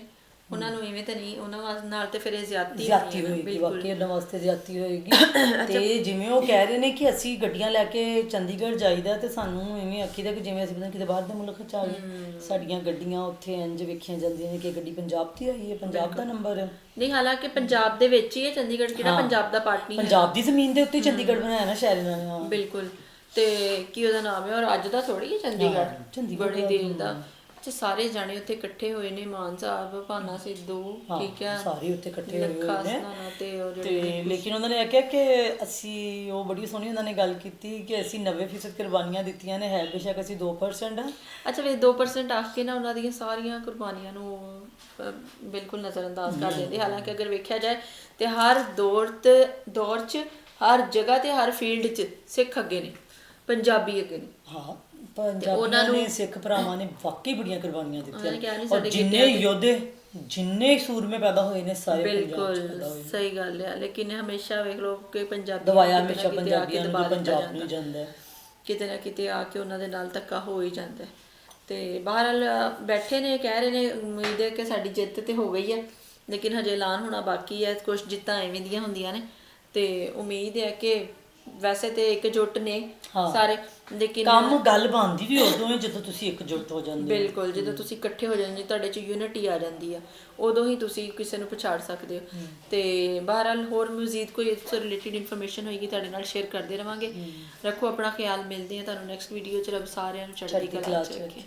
Speaker 1: ਉਹਨਾਂ ਨੂੰ ਇਵੇਂ ਤਾਂ ਨਹੀਂ ਉਹਨਾਂ ਨਾਲ ਤੇ ਫਿਰ ਇਹ ਜ਼ਿਆਦਤੀ ਨਾ,
Speaker 2: ਹੋਏਗੀ
Speaker 1: ਬਿਲਕੁਲ।
Speaker 2: ਵਾਕਈ ਉਹਨਾਂ ਵਾਸਤੇ ਜ਼ਿਆਤੀ ਹੋਏਗੀ। ਤੇ ਜਿਵੇਂ ਉਹ ਕਹਿ ਰਹੇ ਨੇ ਕਿ ਅਸੀਂ ਗੱਡੀਆਂ ਲੈ ਕੇ ਚੰਡੀਗੜ੍ਹ ਜਾਈਦਾ ਤੇ ਸਾਨੂੰ ਐਵੇਂ ਆਖੀਦਾ ਕਿ ਜਿਵੇਂ ਅਸੀਂ ਪਤਾ ਕਿਤੇ ਬਾਹਰ ਦੇ ਮੁਲਕ ਚ ਆ ਗਏ ਸਾਡੀਆਂ ਗੱਡੀਆਂ ਉੱਥੇ ਇੰਜ ਵੇਖੀਆਂ ਜਾਂਦੀਆਂ ਨੇ ਕਿ ਗੱਡੀ ਪੰਜਾਬ ਦੀ ਆਈ ਹੈ ਪੰਜਾਬ ਦਾ ਨੰਬਰ। ਹੈ
Speaker 1: ਨਹੀਂ ਹਾਲਾਂਕਿ ਪੰਜਾਬ ਦੇ ਵਿੱਚ ਹੀ ਹੈ ਚੰਡੀਗੜ੍ਹ ਕਿਹੜਾ। ਪੰਜਾਬ ਦਾ ਪਾਰਟ ਨਹੀਂ ਹੈ
Speaker 2: ਪੰਜਾਬ ਦੀ ਜ਼ਮੀਨ ਦੇ ਉੱਤੇ ਚੰਡੀਗੜ੍ਹ ਬਣਾਇਆ ਨਾ ਸ਼ਹਿਰ ਇਹਨਾਂ ਨੇ
Speaker 1: ਬਿਲਕੁਲ। ਤੇ ਕੀ ਉਹਦਾ ਨਾਮ ਹੈ? ਔਰ ਅੱਜ ਦਾ ਥੋੜੀ ਹੈ ਚੰਡੀਗੜ੍ਹ? ਬੜੀ
Speaker 2: ਦਾ
Speaker 1: ਦੇਰ ਦਾ। ਤੇ ਸਾਰੇ ਜਾਣੇ ਉੱਥੇ ਇਕੱਠੇ ਹੋਏ ਨੇ ਮਾਨ ਸਾਹਿਬ ਭਾਨਾ ਸਿੱਧੂ
Speaker 2: ਹਾਂ,
Speaker 1: ਠੀਕ ਹੈ
Speaker 2: ਸਾਰੇ ਉੱਥੇ ਇਕੱਠੇ ਹੋਏ
Speaker 1: ਲੱਖਾ
Speaker 2: ਨੇ।
Speaker 1: ਸਨਾਨਾ ਤੇ ਉਹ
Speaker 2: ਤੇ ਲੇਕਿਨ ਉਹਨਾਂ ਨੇ ਕਿਹਾ ਕਿ ਅਸੀਂ ਉਹ ਬੜੀ ਸੋਹਣੀ ਉਹਨਾਂ ਨੇ ਗੱਲ ਕੀਤੀ ਕਿ ਅਸੀਂ 90% ਕੁਰਬਾਨੀਆਂ ਦਿੱਤੀਆਂ ਨੇ ਹੈ ਬੇਸ਼ੱਕ ਅਸੀਂ 2% ਆ
Speaker 1: ਅੱਛਾ ਵੇ 2% ਆਖ ਕੇ ਨਾ ਉਹਨਾਂ ਦੀਆਂ ਸਾਰੀਆਂ ਕੁਰਬਾਨੀਆਂ ਨੂੰ ਅਹ, ਬਿਲਕੁਲ ਨਜ਼ਰਅੰਦਾਜ਼ ਕਰ ਦਿੰਦੇ। ਹਾਲਾਂਕਿ ਅਗਰ ਵੇਖਿਆ ਜਾਏ ਤੇ ਹਰ ਦੌਰ ਤੇ ਦੌਰ 'ਚ ਹਰ ਜਗ੍ਹਾ ਤੇ ਹਰ ਫੀਲਡ 'ਚ ਸਿੱਖ ਅੱਗੇ ਨੇ ਪੰਜਾਬੀ ਹੈਗੇ ਨੇ।
Speaker 2: ਹਾਂ। ਪੰਜਾਬੀਆਂ ਨੇ ਸਿੱਖ ਭਰਾਵਾਂ ਨੇ ਵਾਕਈ ਬੜੀਆਂ ਕੁਰਬਾਨੀਆਂ ਦਿੱਤੀਆਂ ਔਰ ਜਿੰਨੇ ਯੋਧੇ ਜਿੰਨੇ ਸੂਰਮੇ ਪੈਦਾ ਹੋਏ ਨੇ ਸਾਰੇ
Speaker 1: ਬਿਲਕੁਲ। ਸਹੀ ਗੱਲ ਹੈ ਲੇਕਿਨ ਹਮੇਸ਼ਾ ਵੇਖ ਲਓ ਕਿ ਪੰਜਾਬੀ
Speaker 2: ਦਵਾਇਆ ਹਮੇਸ਼ਾ ਪੰਜਾਬੀਆਂ ਨੂੰ ਪੰਜਾਬ ਨੂੰ ਜਾਂਦਾ
Speaker 1: ਕਿਤੇ ਨਾ ਕਿਤੇ ਆ ਕੇ ਉਹਨਾਂ ਦੇ ਨਾਲ ਧੱਕਾ ਹੋ ਹੀ ਜਾਂਦਾ। ਤੇ ਬਹਰਹਾਲ ਬੈਠੇ ਨੇ ਕਹਿ ਰਹੇ ਨੇ ਉਮੀਦ ਹੈ ਕਿ ਸਾਡੀ ਜਿੱਤ ਤੇ ਹੋ ਗਈ ਹੈ ਲੇਕਿਨ ਹਜੇ ਐਲਾਨ ਹੋਣਾ ਬਾਕੀ ਹੈ ਕੁਝ ਜਿੱਤਾਂ ਐਵੇਂ ਦੀਆਂ ਹੁੰਦੀਆਂ ਨੇ ਤੇ ਉਮੀਦ ਹੈ ਕਿ ਵੈਸੇ ਤੇ ਇਕਜੁੱਟ ਨੇ
Speaker 2: ਹਾਂ।
Speaker 1: ਸਾਰੇ ਲੇਕਿਨ
Speaker 2: ਕੰਮ ਗੱਲ ਬਣਦੀ ਵੀ ਉਦੋਂ ਹੈ ਜਦੋਂ ਤੁਸੀਂ ਇਕਜੁੱਟ ਹੋ ਜਾਂਦੇ ਹੋ।
Speaker 1: ਬਿਲਕੁਲ ਜਦੋਂ ਤੁਸੀਂ ਇਕੱਠੇ ਹੋ ਜਾਂਦੇ ਤੁਹਾਡੇ ਚ ਯੂਨਿਟੀ ਆ ਜਾਂਦੀ ਆ। ਉਦੋਂ ਹੀ ਤੁਸੀਂ ਕਿਸੇ ਨੂੰ ਪਛਾੜ ਸਕਦੇ ਹੋ। ਤੇ ਬਹਰਹਾਲ ਹੋਰ ਮਜ਼ੀਦ ਕੋਈ ਇਸ ਤੋਂ ਰਿਲੇਟਡ ਇਨਫੋਰਮੇਸ਼ਨ ਹੋਏਗੀ ਤੁਹਾਡੇ ਨਾਲ ਸ਼ੇਅਰ ਕਰਦੇ ਰਵਾਂਗੇ। ਰੱਖੋ ਆਪਣਾ ਖਿਆਲ ਮਿਲਦੇ ਆ ਤੁਹਾਨੂੰ ਨੈਕਸਟ ਵੀਡੀਓ ਚ। ਰੱਬ ਸਾਰਿਆਂ ਨੂੰ ਚੜ੍ਹਦੀ
Speaker 2: ਚੜ੍ਹਦੀ
Speaker 1: ਕਲਾ ਚ
Speaker 2: ਰੱਖੇ।